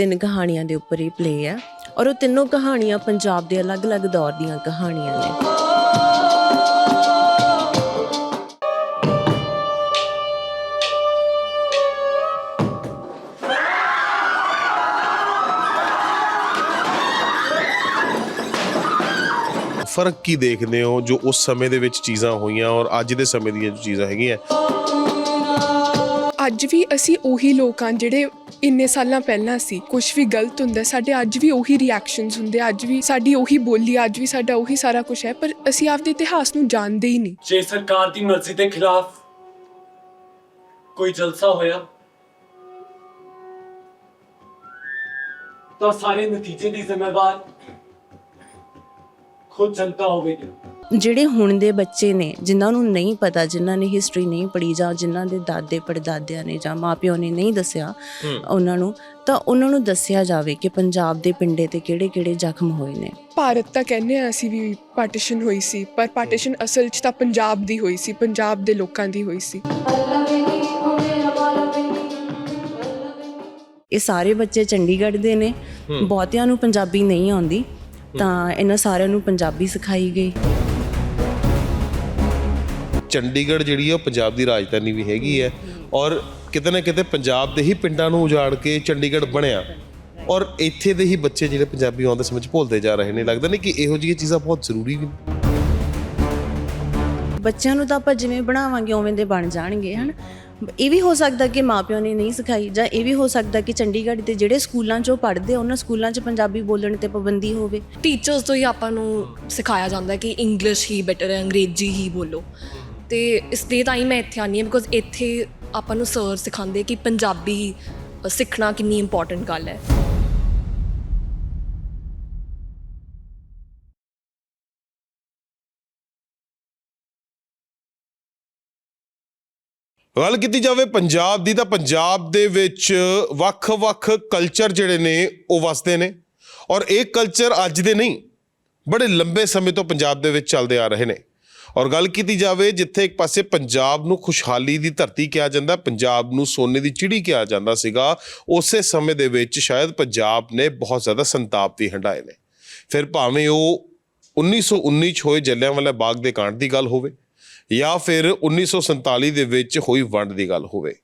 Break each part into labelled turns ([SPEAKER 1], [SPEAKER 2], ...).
[SPEAKER 1] ਤਿੰਨ ਕਹਾਣੀਆਂ ਦੇ ਉੱਪਰ ਇਹ ਪਲੇ ਆ ਔਰ ਉਹ ਤਿੰਨੋਂ ਕਹਾਣੀਆਂ ਪੰਜਾਬ ਦੇ ਅਲੱਗ-ਅਲੱਗ ਦੌਰ ਦੀਆਂ ਕਹਾਣੀਆਂ ਨੇ।
[SPEAKER 2] ਫ਼ਰਕ ਕੀ ਦੇਖਦੇ ਹੋ ਜੋ ਉਸ ਸਮੇਂ ਦੇ ਵਿੱਚ ਚੀਜ਼ਾਂ ਹੋਈਆਂ ਔਰ ਅੱਜ ਦੇ ਸਮੇਂ ਦੀਆਂ ਜੋ ਚੀਜ਼ਾਂ ਹੈਗੀਆਂ?
[SPEAKER 3] ਅੱਜ ਵੀ ਅਸੀਂ ਉਹੀ ਲੋਕ ਹਾਂ ਜਿਹੜੇ ਇੰਨੇ ਸਾਲਾਂ ਪਹਿਲਾਂ ਸੀ ਕੁਝ ਵੀ ਗਲਤ ਹੁੰਦਾ, ਸਾਡੇ ਅੱਜ ਵੀ ਉਹੀ ਰਿਐਕਸ਼ਨਸ ਹੁੰਦੇ, ਅੱਜ ਵੀ ਸਾਡੀ ਉਹੀ ਬੋਲੀ, ਅੱਜ ਵੀ ਸਾਡਾ ਉਹੀ ਸਾਰਾ ਕੁਝ ਹੈ, ਪਰ ਅਸੀਂ ਆਪਦੇ ਇਤਿਹਾਸ ਨੂੰ ਜਾਣਦੇ ਹੀ ਨਹੀਂ।
[SPEAKER 4] ਜੇ ਸਰਕਾਰ ਦੀ ਮਰਜ਼ੀ ਦੇ ਖਿਲਾਫ ਕੋਈ ਜਲਸਾ ਹੋਇਆ, ਤਾਂ ਸਾਰੇ ਨਤੀਜੇ ਦੀ ਜ਼ਿੰਮੇਵਾਰ ਖੁਦ ਜਨਤਾ ਹੋਵੇਗੀ।
[SPEAKER 1] ਜਿਹੜੇ ਹੁਣ ਦੇ ਬੱਚੇ ਨੇ ਜਿਨ੍ਹਾਂ ਨੂੰ ਨਹੀਂ ਪਤਾ ਜਿਨ੍ਹਾਂ ਨੇ ਹਿਸਟਰੀ ਨਹੀਂ ਪੜ੍ਹੀ ਜਾਂ ਜਿਨ੍ਹਾਂ ਦੇ ਦਾਦੇ ਪੜਦਾਦਿਆਂ ਨੇ ਜਾਂ ਮਾਪਿਓ ਨੇ ਨਹੀਂ ਦੱਸਿਆ ਉਹਨਾਂ ਨੂੰ ਤਾਂ ਉਹਨਾਂ ਨੂੰ ਦੱਸਿਆ ਜਾਵੇ ਕਿ ਪੰਜਾਬ ਦੇ ਪਿੰਡੇ ਤੇ ਕਿਹੜੇ-ਕਿਹੜੇ ਜ਼ਖਮ ਹੋਏ ਨੇ।
[SPEAKER 3] ਭਾਰਤ ਤਾਂ ਕਹਿੰਦੇ ਆ ਅਸੀਂ ਵੀ ਪਾਰਟੀਸ਼ਨ ਹੋਈ ਸੀ ਪਰ ਪਾਰਟੀਸ਼ਨ ਅਸਲ 'ਚ ਤਾਂ ਪੰਜਾਬ ਦੀ ਹੋਈ ਸੀ ਪੰਜਾਬ ਦੇ ਲੋਕਾਂ ਦੀ ਹੋਈ ਸੀ।
[SPEAKER 1] ਇਹ ਸਾਰੇ ਬੱਚੇ ਚੰਡੀਗੜ੍ਹ ਦੇ ਨੇ ਬਹੁਤਿਆਂ ਨੂੰ ਪੰਜਾਬੀ ਨਹੀਂ ਆਉਂਦੀ ਤਾਂ ਇਹਨਾਂ ਸਾਰਿਆਂ ਨੂੰ ਪੰਜਾਬੀ ਸਿਖਾਈ ਗਈ।
[SPEAKER 2] ਚੰਡੀਗੜ੍ਹ ਜਿਹੜੀ ਹੈ ਉਹ ਪੰਜਾਬ ਦੀ ਰਾਜਧਾਨੀ ਵੀ ਹੈਗੀ ਹੈ ਔਰ ਕਿਤੇ ਨਾ ਕਿਤੇ ਪੰਜਾਬ ਦੇ ਹੀ ਪਿੰਡਾਂ ਨੂੰ ਉਜਾੜ ਕੇ ਚੰਡੀਗੜ੍ਹ ਬਣਿਆ। ਔਰ ਇੱਥੇ ਦੇ ਹੀ ਬੱਚੇ ਜਿਹੜੇ ਪੰਜਾਬੀ ਆਉਂਦੇ ਸਮਝ ਭੁੱਲਦੇ ਜਾ ਰਹੇ ਨੇ। ਲੱਗਦਾ ਨਹੀਂ ਕਿ ਇਹੋ ਜਿਹੀਆਂ ਚੀਜ਼ਾਂ ਬਹੁਤ ਜ਼ਰੂਰੀ ਵੀ ਨੇ।
[SPEAKER 1] ਬੱਚਿਆਂ ਨੂੰ ਤਾਂ ਆਪਾਂ ਜਿਵੇਂ ਬਣਾਵਾਂਗੇ ਉਵੇਂ ਦੇ ਬਣ ਜਾਣਗੇ ਹਨ? ਇਹ ਵੀ ਹੋ ਸਕਦਾ ਕਿ ਮਾਪਿਆਂ ਨੇ ਨਹੀਂ ਸਿਖਾਈ ਜਾਂ ਇਹ ਵੀ ਹੋ ਸਕਦਾ ਕਿ ਚੰਡੀਗੜ੍ਹ ਦੇ ਜਿਹੜੇ ਸਕੂਲਾਂ 'ਚ ਉਹ ਪੜ੍ਹਦੇ ਆ, ਉਹਨਾਂ ਸਕੂਲਾਂ 'ਚ ਪੰਜਾਬੀ ਬੋਲਣ ਤੇ ਪਾਬੰਦੀ ਹੋਵੇ।
[SPEAKER 5] ਟੀਚਰਸ ਤੋਂ ਹੀ ਆਪਾਂ ਨੂੰ ਸਿਖਾਇਆ ਜਾਂਦਾ ਕਿ ਇੰਗਲਿਸ਼ ਹੀ ਬੈਟਰ ਹੈ ਅੰਗਰੇਜ਼ੀ ਹੀ ਬੋਲੋ। ਤੇ ਇਸ ਲਈ ਤਾਂ ਹੀ ਮੈਂ ਇੱਥੇ ਆਨੀ ਹਾਂ ਬਿਕੋਜ਼ ਇੱਥੇ ਆਪਾਂ ਨੂੰ ਸਰ ਸਿਖਾਉਂਦੇ ਕਿ ਪੰਜਾਬੀ ਸਿੱਖਣਾ ਕਿੰਨੀ ਇੰਪੋਰਟੈਂਟ ਗੱਲ ਹੈ।
[SPEAKER 2] ਗੱਲ ਕੀਤੀ ਜਾਵੇ ਪੰਜਾਬ ਦੀ ਤਾਂ ਪੰਜਾਬ ਦੇ ਵਿੱਚ ਵੱਖ-ਵੱਖ ਕਲਚਰ ਜਿਹੜੇ ਨੇ, ਉਹ ਵਸਦੇ ਨੇ। ਔਰ ਇਹ ਕਲਚਰ ਅੱਜ ਦੇ ਨਹੀਂ, ਬੜੇ ਲੰਬੇ ਸਮੇਂ ਤੋਂ ਪੰਜਾਬ ਦੇ ਵਿੱਚ ਚੱਲਦੇ ਆ ਰਹੇ ਨੇ। ਔਰ ਗੱਲ ਕੀਤੀ ਜਾਵੇ ਜਿੱਥੇ ਇੱਕ ਪਾਸੇ ਪੰਜਾਬ ਨੂੰ ਖੁਸ਼ਹਾਲੀ ਦੀ ਧਰਤੀ ਕਿਹਾ ਜਾਂਦਾ, ਪੰਜਾਬ ਨੂੰ ਸੋਨੇ ਦੀ ਚਿੜੀ ਕਿਹਾ ਜਾਂਦਾ ਸੀਗਾ, ਉਸੇ ਸਮੇਂ ਦੇ ਵਿੱਚ ਸ਼ਾਇਦ ਪੰਜਾਬ ਨੇ ਬਹੁਤ ਜ਼ਿਆਦਾ ਸੰਤਾਪ ਵੀ ਹੰਡਾਏ ਨੇ। ਫਿਰ ਭਾਵੇਂ ਉਹ 1919 ਚ ਹੋਏ ਜਲਿਆਂਵਾਲਾ ਬਾਗ ਦੇ ਕਾਂਡ ਦੀ ਗੱਲ ਹੋਵੇ, ਜਾਂ ਫਿਰ 1947 ਦੇ ਵਿੱਚ ਹੋਈ ਵੰਡ ਦੀ ਗੱਲ ਹੋਵੇ,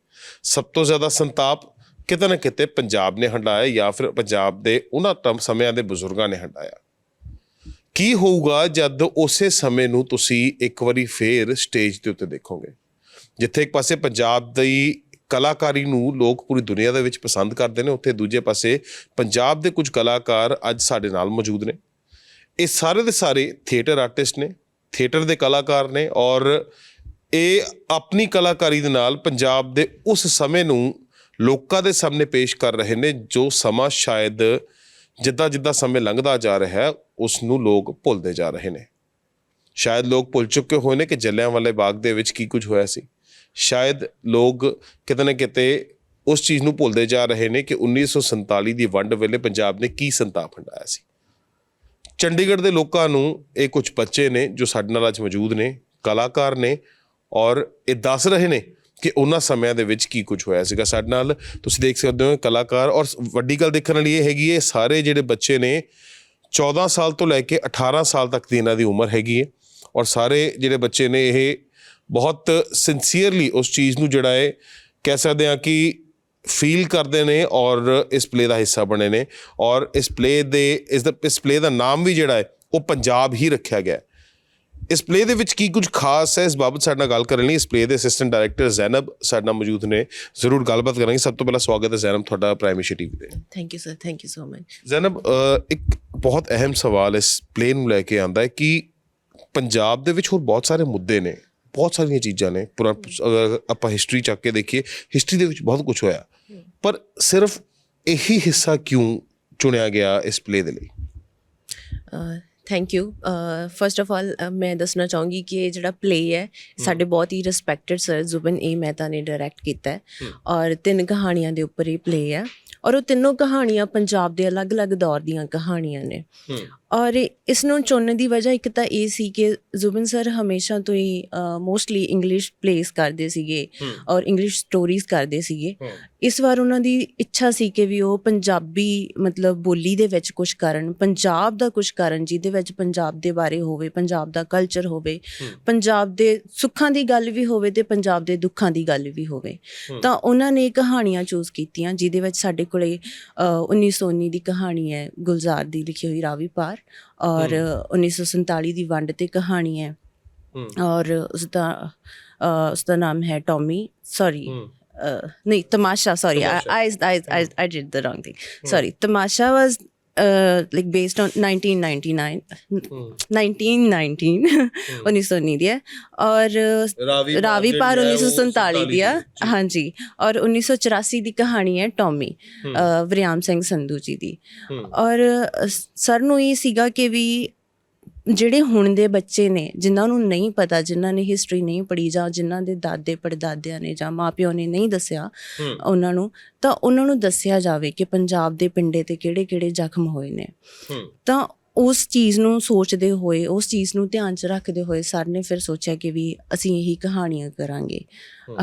[SPEAKER 2] ਸਭ ਤੋਂ ਜ਼ਿਆਦਾ ਸੰਤਾਪ ਕਿਤੇ ਨਾ ਕਿਤੇ ਪੰਜਾਬ ਨੇ ਹੰਡਾਇਆ ਜਾਂ ਫਿਰ ਪੰਜਾਬ ਦੇ ਉਹਨਾਂ ਟਮ, ਸਮਿਆਂ ਦੇ ਬਜ਼ੁਰਗਾਂ ਨੇ ਹੰਡਾਇਆ ਕੀ ਹੋਊਗਾ ਜਦ ਉਸੇ ਸਮੇਂ ਨੂੰ ਤੁਸੀਂ ਇੱਕ ਵਾਰੀ ਫੇਰ ਸਟੇਜ ਦੇ ਉੱਤੇ ਦੇਖੋਗੇ? ਜਿੱਥੇ ਇੱਕ ਪਾਸੇ ਪੰਜਾਬ ਦੀ ਕਲਾਕਾਰੀ ਨੂੰ ਲੋਕ ਪੂਰੀ ਦੁਨੀਆ ਦੇ ਵਿੱਚ ਪਸੰਦ ਕਰਦੇ ਨੇ, ਉੱਥੇ ਦੂਜੇ ਪਾਸੇ ਪੰਜਾਬ ਦੇ ਕੁਝ ਕਲਾਕਾਰ ਅੱਜ ਸਾਡੇ ਨਾਲ ਮੌਜੂਦ ਨੇ। ਇਹ ਸਾਰੇ ਦੇ ਸਾਰੇ ਥੀਏਟਰ ਆਰਟਿਸਟ ਨੇ ਥੀਏਟਰ ਦੇ ਕਲਾਕਾਰ ਨੇ ਔਰ ਇਹ ਆਪਣੀ ਕਲਾਕਾਰੀ ਦੇ ਨਾਲ ਪੰਜਾਬ ਦੇ ਉਸ ਸਮੇਂ ਨੂੰ ਲੋਕਾਂ ਦੇ ਸਾਹਮਣੇ ਪੇਸ਼ ਕਰ ਰਹੇ ਨੇ ਜੋ ਸਮਾਂ ਸ਼ਾਇਦ ਜਿੱਦਾਂ ਜਿੱਦਾਂ ਸਮੇਂ ਲੰਘਦਾ ਜਾ ਰਿਹਾ ਹੈ ਉਸ ਨੂੰ ਲੋਕ ਭੁੱਲਦੇ ਜਾ ਰਹੇ ਨੇ। ਸ਼ਾਇਦ ਲੋਕ ਭੁੱਲ ਚੁੱਕੇ ਹੋਏ ਨੇ ਕਿ ਜਲਿਆਂਵਾਲੇ ਬਾਗ ਦੇ ਵਿੱਚ ਕੀ ਕੁਝ ਹੋਇਆ ਸੀ। ਸ਼ਾਇਦ ਲੋਕ ਕਿਤੇ ਨਾ ਕਿਤੇ ਉਸ ਚੀਜ਼ ਨੂੰ ਭੁੱਲਦੇ ਜਾ ਰਹੇ ਨੇ ਕਿ 1947 ਦੀ ਵੰਡ ਵੇਲੇ ਪੰਜਾਬ ਨੇ ਕੀ ਸੰਤਾਪ ਹੰਡਾਇਆ ਸੀ। ਚੰਡੀਗੜ੍ਹ ਦੇ ਲੋਕਾਂ ਨੂੰ ਇਹ ਕੁਝ ਬੱਚੇ ਨੇ ਜੋ ਸਾਡੇ ਨਾਲ ਅੱਜ ਮੌਜੂਦ ਨੇ, ਕਲਾਕਾਰ ਨੇ ਔਰ ਇਹ ਦੱਸ ਰਹੇ ਨੇ ਕਿ ਉਹਨਾਂ ਸਮਿਆਂ ਦੇ ਵਿੱਚ ਕੀ ਕੁਝ ਹੋਇਆ ਸੀਗਾ ਸਾਡੇ ਨਾਲ। ਤੁਸੀਂ ਦੇਖ ਸਕਦੇ ਹੋ ਕਲਾਕਾਰ ਔਰ ਵੱਡੀ ਗੱਲ ਦੇਖਣ ਵਾਲੀ ਇਹ ਹੈਗੀ ਹੈ ਸਾਰੇ ਜਿਹੜੇ ਬੱਚੇ ਨੇ 14 ਸਾਲ ਤੋਂ ਲੈ ਕੇ 18 ਸਾਲ ਤੱਕ ਦੀ ਇਹਨਾਂ ਦੀ ਉਮਰ ਹੈਗੀ ਹੈ। ਔਰ ਸਾਰੇ ਜਿਹੜੇ ਬੱਚੇ ਨੇ, ਇਹ ਬਹੁਤ ਸਿੰਸੀਅਰਲੀ ਉਸ ਚੀਜ਼ ਨੂੰ ਜਿਹੜਾ ਹੈ ਕਹਿ ਸਕਦੇ ਆ ਕਿ ਫੀਲ ਕਰਦੇ ਨੇ ਔਰ ਇਸ ਪਲੇ ਦਾ ਹਿੱਸਾ ਬਣੇ ਨੇ। ਔਰ ਇਸ ਪਲੇ ਦੇ, ਇਸ ਦਾ, ਇਸ ਪਲੇ ਦਾ ਨਾਮ ਵੀ ਜਿਹੜਾ ਹੈ, ਉਹ ਪੰਜਾਬ ਹੀ ਰੱਖਿਆ ਗਿਆ ਇਸ ਪਲੇ ਦੇ ਵਿੱਚ ਕੀ ਕੁਝ ਖਾਸ ਹੈ? ਇਸ ਬਾਬਤ ਸਾਡੇ ਨਾਲ ਗੱਲ ਕਰਨ ਲਈ ਇਸ ਪਲੇ ਦੇ ਅਸਿਸਟੈਂਟ ਡਾਇਰੈਕਟਰ ਜ਼ੈਨਬ ਸਾਡੇ ਨਾਲ ਮੌਜੂਦ ਨੇ। ਜ਼ਰੂਰ ਗੱਲਬਾਤ ਕਰਾਂਗੇ। ਸਭ ਤੋਂ ਪਹਿਲਾਂ ਸਵਾਗਤ ਹੈ ਜ਼ੈਨਬ ਤੁਹਾਡਾ ਪ੍ਰਾਈਮ ਏਸ਼ੀਆ ਟੀਵੀ ਤੇ।
[SPEAKER 1] Thank you sir thank you so much
[SPEAKER 2] Zainab ਇੱਕ ਬਹੁਤ ਅਹਿਮ ਸਵਾਲ ਇਸ ਪਲੇ ਨੂੰ ਲੈ ਕੇ ਆਂਦਾ ਹੈ ਕਿ ਪੰਜਾਬ ਦੇ ਵਿੱਚ ਹੋਰ ਬਹੁਤ ਸਾਰੇ ਮੁੱਦੇ ਨੇ। ਬਹੁਤ ਸਾਰੀਆਂ ਚੀਜ਼ਾਂ ਨੇ। ਪੁਰਾ ਅਗਰ ਆਪਾਂ ਹਿਸਟਰੀ ਚੱਕ ਕੇ ਦੇਖੀਏ ਹਿਸਟਰੀ ਦੇ ਵਿੱਚ ਬਹੁਤ ਕੁਝ ਹੋਇਆ। ਪਰ ਸਿਰਫ ਇਹੀ ਹਿੱਸਾ ਕਿਉਂ ਚੁਣਿਆ ਗਿਆ ਇਸ ਪਲੇ ਦੇ ਲਈ?
[SPEAKER 1] Thank you first of all ਮੈਂ ਦੱਸਣਾ ਚਾਹੂੰਗੀ ਕਿ ਇਹ ਜਿਹੜਾ ਪਲੇ ਹੈ ਸਾਡੇ ਬਹੁਤ ਹੀ respected sir Zuban A Mehta ਨੇ ਡਾਇਰੈਕਟ ਕੀਤਾ ਹੈ। ਔਰ ਤਿੰਨ ਕਹਾਣੀਆਂ ਦੇ ਉੱਪਰ ਇਹ ਪਲੇ ਹੈ। ਔਰ ਉਹ ਤਿੰਨੋਂ ਕਹਾਣੀਆਂ ਪੰਜਾਬ ਦੇ ਅਲੱਗ-ਅਲੱਗ ਦੌਰ ਦੀਆਂ ਕਹਾਣੀਆਂ ਨੇ। ਔਰ ਇਸ ਨੂੰ ਚੁਣਨ ਦੀ ਵਜ੍ਹਾ ਇੱਕ ਤਾਂ ਇਹ ਸੀ ਕਿ ਜ਼ੁਬਨ ਸਰ ਹਮੇਸ਼ਾ ਤੋਂ ਹੀ ਮੋਸਟਲੀ ਇੰਗਲਿਸ਼ ਪਲੇਸ ਕਰਦੇ ਸੀਗੇ ਔਰ ਇੰਗਲਿਸ਼ ਸਟੋਰੀਜ਼ ਕਰਦੇ ਸੀਗੇ। ਇਸ ਵਾਰ ਉਹਨਾਂ ਦੀ ਇੱਛਾ ਸੀ ਕਿ ਵੀ ਉਹ ਪੰਜਾਬੀ ਮਤਲਬ ਬੋਲੀ ਦੇ ਵਿੱਚ ਕੁਝ ਕਰਨ ਪੰਜਾਬ ਦਾ ਕੁਝ ਕਰਨ ਜਿਹਦੇ ਵਿੱਚ ਪੰਜਾਬ ਦੇ ਬਾਰੇ ਹੋਵੇ ਪੰਜਾਬ ਦਾ ਕਲਚਰ ਹੋਵੇ ਪੰਜਾਬ ਦੇ ਸੁੱਖਾਂ ਦੀ ਗੱਲ ਵੀ ਹੋਵੇ ਤੇ ਪੰਜਾਬ ਦੇ ਦੁੱਖਾਂ ਦੀ ਗੱਲ ਵੀ ਹੋਵੇ। ਤਾਂ ਉਹਨਾਂ ਨੇ ਕਹਾਣੀਆਂ ਚੂਜ਼ ਕੀਤੀਆਂ ਜਿਹਦੇ ਵਿੱਚ ਸਾਡੇ ਕੋਲੇ ਅ, 1919 ਦੀ ਕਹਾਣੀ ਹੈ ਗੁਲਜ਼ਾਰ ਦੀ ਲਿਖੀ ਹੋਈ ਰਾਵੀ ਪਾਰ ਔਰ 1947 ਦੀ ਵੰਡ ਤੇ ਕਹਾਣੀ ਹੈ। ਔਰ ਉਸ ਦਾ ਉਸ ਦਾ ਨਾਮ ਹੈ ਟੌਮੀ ਸੌਰੀ ਨਹੀਂ ਤਮਾਸ਼ਾ sorry I I I did the wrong thing sorry ਤਮਾਸ਼ਾ ਵਾਸ like based on 1999 1919 1919 ਦੀ ਹੈ ਔਰ
[SPEAKER 2] ਰਾਵੀ
[SPEAKER 1] ਰਾਵੀ ਪਾਰ
[SPEAKER 2] ਜਿਹੜੀ ਹੈ ਉਹ
[SPEAKER 1] 1947 ਦੀ ਆ। ਹਾਂਜੀ ਔਰ 1984 ਦੀ ਕਹਾਣੀ ਹੈ ਟੌਮੀ ਅ, ਵਰਿਆਮ ਸਿੰਘ ਸੰਧੂ ਜੀ ਦੀ ਔਰ ਅ, ਸਰ ਨੂੰ ਇਹ ਸੀਗਾ ਕਿ ਵੀ ਜਿਹੜੇ ਹੁਣ ਦੇ ਬੱਚੇ ਨੇ ਜਿਨ੍ਹਾਂ ਨੂੰ ਨਹੀਂ ਪਤਾ ਜਿਨ੍ਹਾਂ ਨੇ ਹਿਸਟਰੀ ਨਹੀਂ ਪੜ੍ਹੀ ਜਾਂ ਜਿਨ੍ਹਾਂ ਦੇ ਦਾਦੇ ਪੜਦਾਦਿਆਂ ਨੇ ਜਾਂ ਮਾਪਿਓ ਨੇ ਨਹੀਂ ਦੱਸਿਆ ਉਹਨਾਂ ਨੂੰ ਤਾਂ ਉਹਨਾਂ ਨੂੰ ਦੱਸਿਆ ਜਾਵੇ ਕਿ ਪੰਜਾਬ ਦੇ ਪਿੰਡੇ ਤੇ ਕਿਹੜੇ-ਕਿਹੜੇ ਜ਼ਖਮ ਹੋਏ ਨੇ। ਤਾਂ ਉਸ ਚੀਜ਼ ਨੂੰ ਸੋਚਦੇ ਹੋਏ ਉਸ ਚੀਜ਼ ਨੂੰ ਧਿਆਨ 'ਚ ਰੱਖਦੇ ਹੋਏ ਸਰ ਨੇ ਫਿਰ ਸੋਚਿਆ ਕਿ ਵੀ ਅਸੀਂ ਇਹੀ ਕਹਾਣੀਆਂ ਕਰਾਂਗੇ।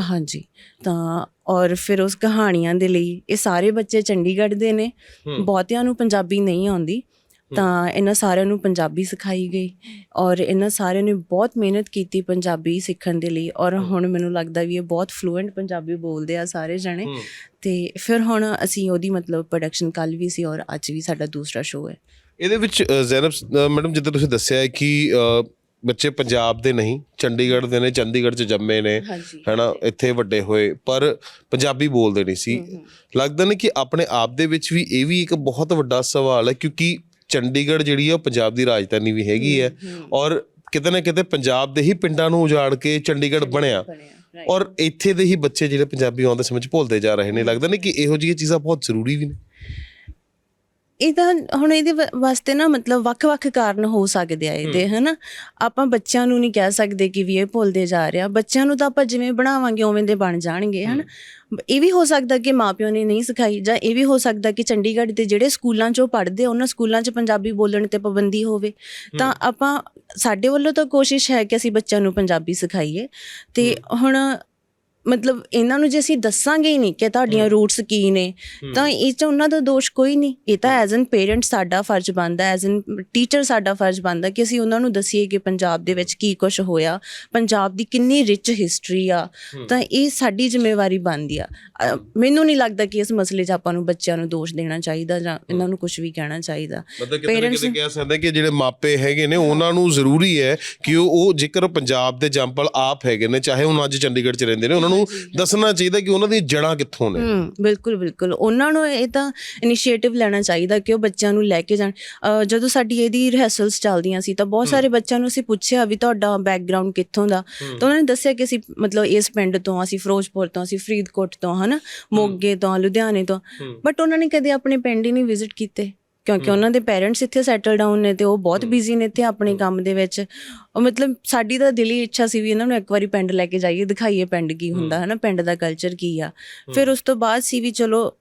[SPEAKER 1] ਹਾਂਜੀ। ਤਾਂ ਔਰ ਫਿਰ ਉਸ ਕਹਾਣੀਆਂ ਦੇ ਲਈ ਇਹ ਸਾਰੇ ਬੱਚੇ ਚੰਡੀਗੜ੍ਹ ਦੇ ਨੇ। ਬਹੁਤਿਆਂ ਨੂੰ ਪੰਜਾਬੀ ਨਹੀਂ ਆਉਂਦੀ। ਤਾਂ ਇਹਨਾਂ ਸਾਰਿਆਂ ਨੂੰ ਪੰਜਾਬੀ ਸਿਖਾਈ ਗਈ ਔਰ ਇਹਨਾਂ ਸਾਰਿਆਂ ਨੇ ਬਹੁਤ ਮਿਹਨਤ ਕੀਤੀ ਪੰਜਾਬੀ ਸਿੱਖਣ ਦੇ ਲਈ ਔਰ ਹੁਣ ਮੈਨੂੰ ਲੱਗਦਾ ਵੀ ਇਹ ਬਹੁਤ ਫਲੂਐਂਟ ਪੰਜਾਬੀ ਬੋਲਦੇ ਆ ਸਾਰੇ ਜਣੇ। ਤੇ ਫਿਰ ਹੁਣ ਅਸੀਂ ਉਹਦੀ ਮਤਲਬ ਪ੍ਰੋਡਕਸ਼ਨ ਕੱਲ ਵੀ ਸੀ ਔਰ ਅੱਜ ਵੀ ਸਾਡਾ ਦੂਸਰਾ ਸ਼ੋਅ ਹੈ।
[SPEAKER 2] ਇਹਦੇ ਵਿੱਚ ਜ਼ੈਨਬ ਮੈਡਮ ਜਿੱਦਾਂ ਤੁਸੀਂ ਦੱਸਿਆ ਹੈ ਕਿ ਬੱਚੇ ਪੰਜਾਬ ਦੇ ਨਹੀਂ ਚੰਡੀਗੜ੍ਹ ਦੇ ਨੇ ਚੰਡੀਗੜ੍ਹ 'ਚ ਜੰਮੇ ਨੇ। ਹੈਨਾ ਇੱਥੇ ਵੱਡੇ ਹੋਏ ਪਰ ਪੰਜਾਬੀ ਬੋਲਦੇ ਨਹੀਂ ਸੀ। ਲੱਗਦਾ ਨਹੀਂ ਕਿ ਆਪਣੇ ਆਪ ਦੇ ਵਿੱਚ ਵੀ ਇਹ ਵੀ ਇੱਕ ਬਹੁਤ ਵੱਡਾ ਸਵਾਲ ਹੈ ਕਿਉਂਕਿ ਚੰਡੀਗੜ੍ਹ ਜਿਹੜੀ ਹੈ ਉਹ ਪੰਜਾਬ ਦੀ ਰਾਜਧਾਨੀ ਵੀ ਹੈਗੀ ਹੈ ਔਰ ਕਿਤੇ ਨਾ ਕਿਤੇ ਪੰਜਾਬ ਦੇ ਹੀ ਪਿੰਡਾਂ ਨੂੰ ਉਜਾੜ ਕੇ ਚੰਡੀਗੜ੍ਹ ਬਣਿਆ। ਔਰ ਇੱਥੇ ਦੇ ਹੀ ਬੱਚੇ ਜਿਹੜੇ ਪੰਜਾਬੀ ਆਉਣ ਦੇ ਸਮੇਂ 'ਚ ਭੁੱਲਦੇ ਜਾ ਰਹੇ ਨੇ। ਲੱਗਦਾ ਨਹੀਂ ਕਿ ਇਹੋ ਜਿਹੀਆਂ ਚੀਜ਼ਾਂ ਬਹੁਤ ਜ਼ਰੂਰੀ ਵੀ ਨੇ।
[SPEAKER 1] ਇਹ ਤਾਂ ਹੁਣ ਇਹਦੇ ਵਾਸਤੇ ਨਾ ਮਤਲਬ ਵੱਖ-ਵੱਖ ਕਾਰਨ ਹੋ ਸਕਦੇ ਆ ਇਹਦੇ ਹਨਾ? ਆਪਾਂ ਬੱਚਿਆਂ ਨੂੰ ਨਹੀਂ ਕਹਿ ਸਕਦੇ ਕਿ ਵੀ ਇਹ ਭੁੱਲਦੇ ਜਾ ਰਿਹਾ ਬੱਚਿਆਂ ਨੂੰ ਤਾਂ ਆਪਾਂ ਜਿਵੇਂ ਬਣਾਵਾਂਗੇ ਉਵੇਂ ਦੇ ਬਣ ਜਾਣਗੇ ਹਨਾ? ਇਹ ਵੀ ਹੋ ਸਕਦਾ ਕਿ ਮਾਪਿਓ ਨੇ ਨਹੀਂ ਸਿਖਾਈ ਜਾਂ ਇਹ ਵੀ ਹੋ ਸਕਦਾ ਕਿ ਚੰਡੀਗੜ੍ਹ ਦੇ ਜਿਹੜੇ ਸਕੂਲਾਂ 'ਚੋਂ ਪੜ੍ਹਦੇ ਉਹਨਾਂ ਸਕੂਲਾਂ 'ਚ ਪੰਜਾਬੀ ਬੋਲਣ ਤੇ ਪਾਬੰਦੀ ਹੋਵੇ। ਤਾਂ ਆਪਾਂ ਸਾਡੇ ਵੱਲੋਂ ਤਾਂ ਕੋਸ਼ਿਸ਼ ਹੈ ਕਿ ਅਸੀਂ ਬੱਚਿਆਂ ਨੂੰ ਪੰਜਾਬੀ ਸਿਖਾਈਏ। ਤੇ ਹੁਣ ਮਤਲਬ ਇਹਨਾਂ ਨੂੰ ਜੇ ਅਸੀਂ ਦੱਸਾਂਗੇ ਹੀ ਨਹੀਂ ਕਿ ਤੁਹਾਡੀਆਂ ਰੂਟਸ ਕੀ ਨੇ ਤਾਂ ਇਹ ਚ ਉਹਨਾਂ ਦਾ ਦੋਸ਼ ਕੋਈ ਨਹੀਂ। ਇਹ ਤਾਂ ਐਜ਼ ਐਨ ਪੇਰੈਂਟ ਸਾਡਾ ਫਰਜ਼ ਬਣਦਾ ਐਜ਼ ਐਨ ਟੀਚਰ ਸਾਡਾ ਫਰਜ਼ ਬਣਦਾ ਕਿ ਅਸੀਂ ਉਹਨਾਂ ਨੂੰ ਦਸੀਏ ਕਿ ਪੰਜਾਬ ਦੇ ਵਿੱਚ ਕੀ ਕੁਝ ਹੋਇਆ ਪੰਜਾਬ ਦੀ ਕਿੰਨੀ ਰਿਚ ਹਿਸਟਰੀ ਆ। ਤਾਂ ਇਹ ਸਾਡੀ ਜ਼ਿੰਮੇਵਾਰੀ ਬਣਦੀ ਆ। ਮੈਨੂੰ ਨਹੀਂ ਲੱਗਦਾ ਕਿ ਇਸ ਮਸਲੇ 'ਚ ਆਪਾਂ ਨੂੰ ਬੱਚਿਆਂ ਨੂੰ ਦੋਸ਼ ਦੇਣਾ ਚਾਹੀਦਾ ਜਾਂ ਇਹਨਾਂ ਨੂੰ ਕੁਝ ਵੀ ਕਹਿਣਾ ਚਾਹੀਦਾ।
[SPEAKER 2] ਕਿਤੇ ਕਹਿ ਸਕਦੇ ਕਿ ਜਿਹੜੇ ਮਾਪੇ ਹੈਗੇ ਨੇ ਉਹਨਾਂ ਨੂੰ ਜ਼ਰੂਰੀ ਹੈ ਕਿ ਉਹ ਜੇਕਰ ਪੰਜਾਬ ਦੇ ਜੰਪਲ ਆਪ ਹੈਗੇ ਨੇ ਚਾਹੇ ਉਹ ਅੱਜ ਚੰਡੀਗੜ੍ਹ 'ਚ ਰਹਿੰਦੇ ਨੇ ਉਹਨਾਂ ਨੂੰ ਦੱਸਣਾ ਚਾਹੀਦਾ ਕਿ ਉਹਨਾਂ ਦੀਆਂ ਜੜ੍ਹਾਂ ਕਿੱਥੋਂ ਨੇ?
[SPEAKER 1] ਹੂੰ ਬਿਲਕੁਲ ਬਿਲਕੁਲ। ਉਹਨਾਂ ਨੂੰ ਇਹ ਤਾਂ ਇਨੀਸ਼ੀਏਟਿਵ ਲੈਣਾ ਚਾਹੀਦਾ ਕਿ ਉਹ ਬੱਚਿਆਂ ਨੂੰ ਲੈ ਕੇ ਜਾਣ। ਜਦੋਂ ਸਾਡੀ ਇਹਦੀ ਰਿਹਰਸਲਸ ਚੱਲਦੀਆਂ ਸੀ ਤਾਂ ਬਹੁਤ ਸਾਰੇ ਬੱਚਿਆਂ ਨੂੰ ਅਸੀਂ ਪੁੱਛਿਆ ਵੀ ਤੁਹਾਡਾ ਬੈਕਗ੍ਰਾਉਂਡ ਕਿੱਥੋਂ ਦਾ? ਤਾਂ ਉਹਨਾਂ ਨੇ ਦੱਸਿਆ ਕਿ ਅਸੀਂ ਮਤਲਬ ਇਸ ਪਿੰਡ ਤੋਂ ਅਸੀਂ ਫਿਰੋਜ਼ਪੁਰ ਤੋਂ ਅਸੀਂ ਫਰੀਦਕੋਟ ਤੋਂ ਹਨਾ? ਮੋਗੇ ਤੋਂ ਲੁਧਿਆਣੇ ਤੋਂ। ਬਟ ਉਹਨਾਂ ਨੇ ਕਦੇ ਆਪਣੇ ਪਿੰਡ ਹੀ ਨਹੀਂ ਵਿਜ਼ਿਟ ਕੀਤੇ। ਕਿਉਂਕਿ ਉਹਨਾਂ ਦੇ ਪੇਰੈਂਟਸ ਇੱਥੇ ਸੈਟਲ ਡਾਊਨ ਨੇ ਤੇ ਉਹ ਬਹੁਤ ਬਿਜ਼ੀ ਨੇ ਇੱਥੇ ਆਪਣੇ ਕੰਮ ਦੇ ਵਿੱਚ। ਉਹ ਮਤਲਬ ਸਾਡੀ ਤਾਂ ਦਿਲੀ ਇੱਛਾ ਸੀ ਵੀ ਇਹਨਾਂ ਨੂੰ ਇੱਕ ਵਾਰੀ ਪਿੰਡ ਲੈ ਕੇ ਜਾਈਏ ਦਿਖਾਈਏ ਪਿੰਡ ਕੀ ਹੁੰਦਾ ਹੈ ਨਾ ਪਿੰਡ ਦਾ ਕਲਚਰ ਕੀ ਆ। ਫਿਰ ਉਸ ਤੋਂ ਬਾਅਦ ਸੀ ਵੀ ਚਲੋ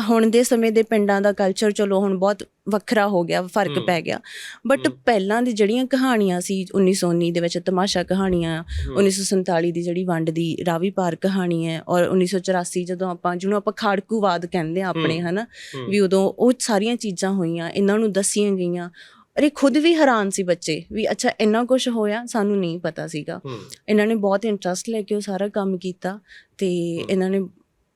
[SPEAKER 1] ਹੁਣ ਦੇ ਸਮੇਂ ਦੇ ਪਿੰਡਾਂ ਦਾ ਕਲਚਰ ਚਲੋ ਹੁਣ ਬਹੁਤ ਵੱਖਰਾ ਹੋ ਗਿਆ ਫ਼ਰਕ ਪੈ ਗਿਆ। ਬਟ ਪਹਿਲਾਂ ਦੀ ਜਿਹੜੀਆਂ ਕਹਾਣੀਆਂ ਸੀ 1919 ਦੇ ਵਿੱਚ ਤਮਾਸ਼ਾ ਕਹਾਣੀਆਂ 1947 ਦੀ ਜਿਹੜੀ ਵੰਡ ਦੀ ਰਾਵੀ ਪਾਰ ਕਹਾਣੀ ਹੈ ਔਰ 1984 ਜਦੋਂ ਆਪਾਂ ਜਿਹਨੂੰ ਆਪਾਂ ਖਾੜਕੂਵਾਦ ਕਹਿੰਦੇ ਆ ਆਪਣੇ ਹਨਾ ਵੀ ਉਦੋਂ ਉਹ ਸਾਰੀਆਂ ਚੀਜ਼ਾਂ ਹੋਈਆਂ ਇਹਨਾਂ ਨੂੰ ਦੱਸੀਆਂ ਗਈਆਂ। ਅਰੇ ਖੁਦ ਵੀ ਹੈਰਾਨ ਸੀ ਬੱਚੇ ਵੀ ਅੱਛਾ ਇੰਨਾ ਕੁਝ ਹੋਇਆ ਸਾਨੂੰ ਨਹੀਂ ਪਤਾ ਸੀਗਾ। ਇਹਨਾਂ ਨੇ ਬਹੁਤ ਇੰਟਰਸਟ ਲੈ ਕੇ ਉਹ ਸਾਰਾ ਕੰਮ ਕੀਤਾ ਤੇ ਇਹਨਾਂ ਨੇ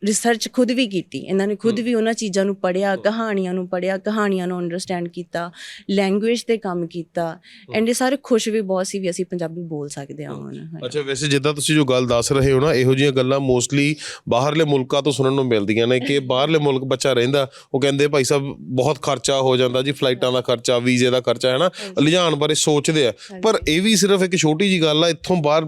[SPEAKER 1] ਰਿਸਰਚ ਖੁਦ ਵੀ ਕੀਤੀ। ਇਹਨਾਂ ਨੇ ਖੁਦ ਵੀ ਉਹਨਾਂ ਚੀਜ਼ਾਂ ਨੂੰ ਪੜਿਆ ਕਹਾਣੀਆਂ ਨੂੰ ਪੜਿਆ ਕਹਾਣੀਆਂ ਨੂੰ ਅੰਡਰਸਟੈਂਡ ਕੀਤਾ ਲੈਂਗੁਏਜ ਤੇ ਕੰਮ ਕੀਤਾ। ਐਂਡ ਇਹ ਸਾਰੇ ਖੁਸ਼ ਵੀ ਬਹੁਤ ਸੀ ਵੀ ਅਸੀਂ ਪੰਜਾਬੀ ਬੋਲ ਸਕਦੇ ਹਾਂ ਹੁਣ।
[SPEAKER 2] ਅੱਛਾ ਵੈਸੇ ਜਿੱਦਾਂ ਤੁਸੀਂ ਜੋ ਗੱਲ ਦੱਸ ਰਹੇ ਹੋ ਨਾ ਇਹੋ ਜਿਹੀਆਂ ਗੱਲਾਂ ਮੋਸਟਲੀ ਬਾਹਰਲੇ ਮੁਲਕਾਂ ਤੋਂ ਸੁਣਨ ਨੂੰ ਮਿਲਦੀਆਂ ਨੇ ਕਿ ਬਾਹਰਲੇ ਮੁਲਕ ਬੱਚਾ ਰਹਿੰਦਾ ਉਹ ਕਹਿੰਦੇ ਭਾਈ ਸਾਹਿਬ ਬਹੁਤ ਖਰਚਾ ਹੋ ਜਾਂਦਾ ਜੀ ਫਲਾਈਟਾਂ ਦਾ ਖਰਚਾ ਵੀਜ਼ੇ ਦਾ ਖਰਚਾ ਹੈ ਨਾ ਲਿਜਾਣ ਬਾਰੇ ਸੋਚਦੇ ਆ। ਪਰ ਇਹ ਵੀ ਸਿਰਫ ਇੱਕ ਛੋਟੀ ਜੀ ਗੱਲ ਆ ਇੱਥੋਂ ਬਾਹਰ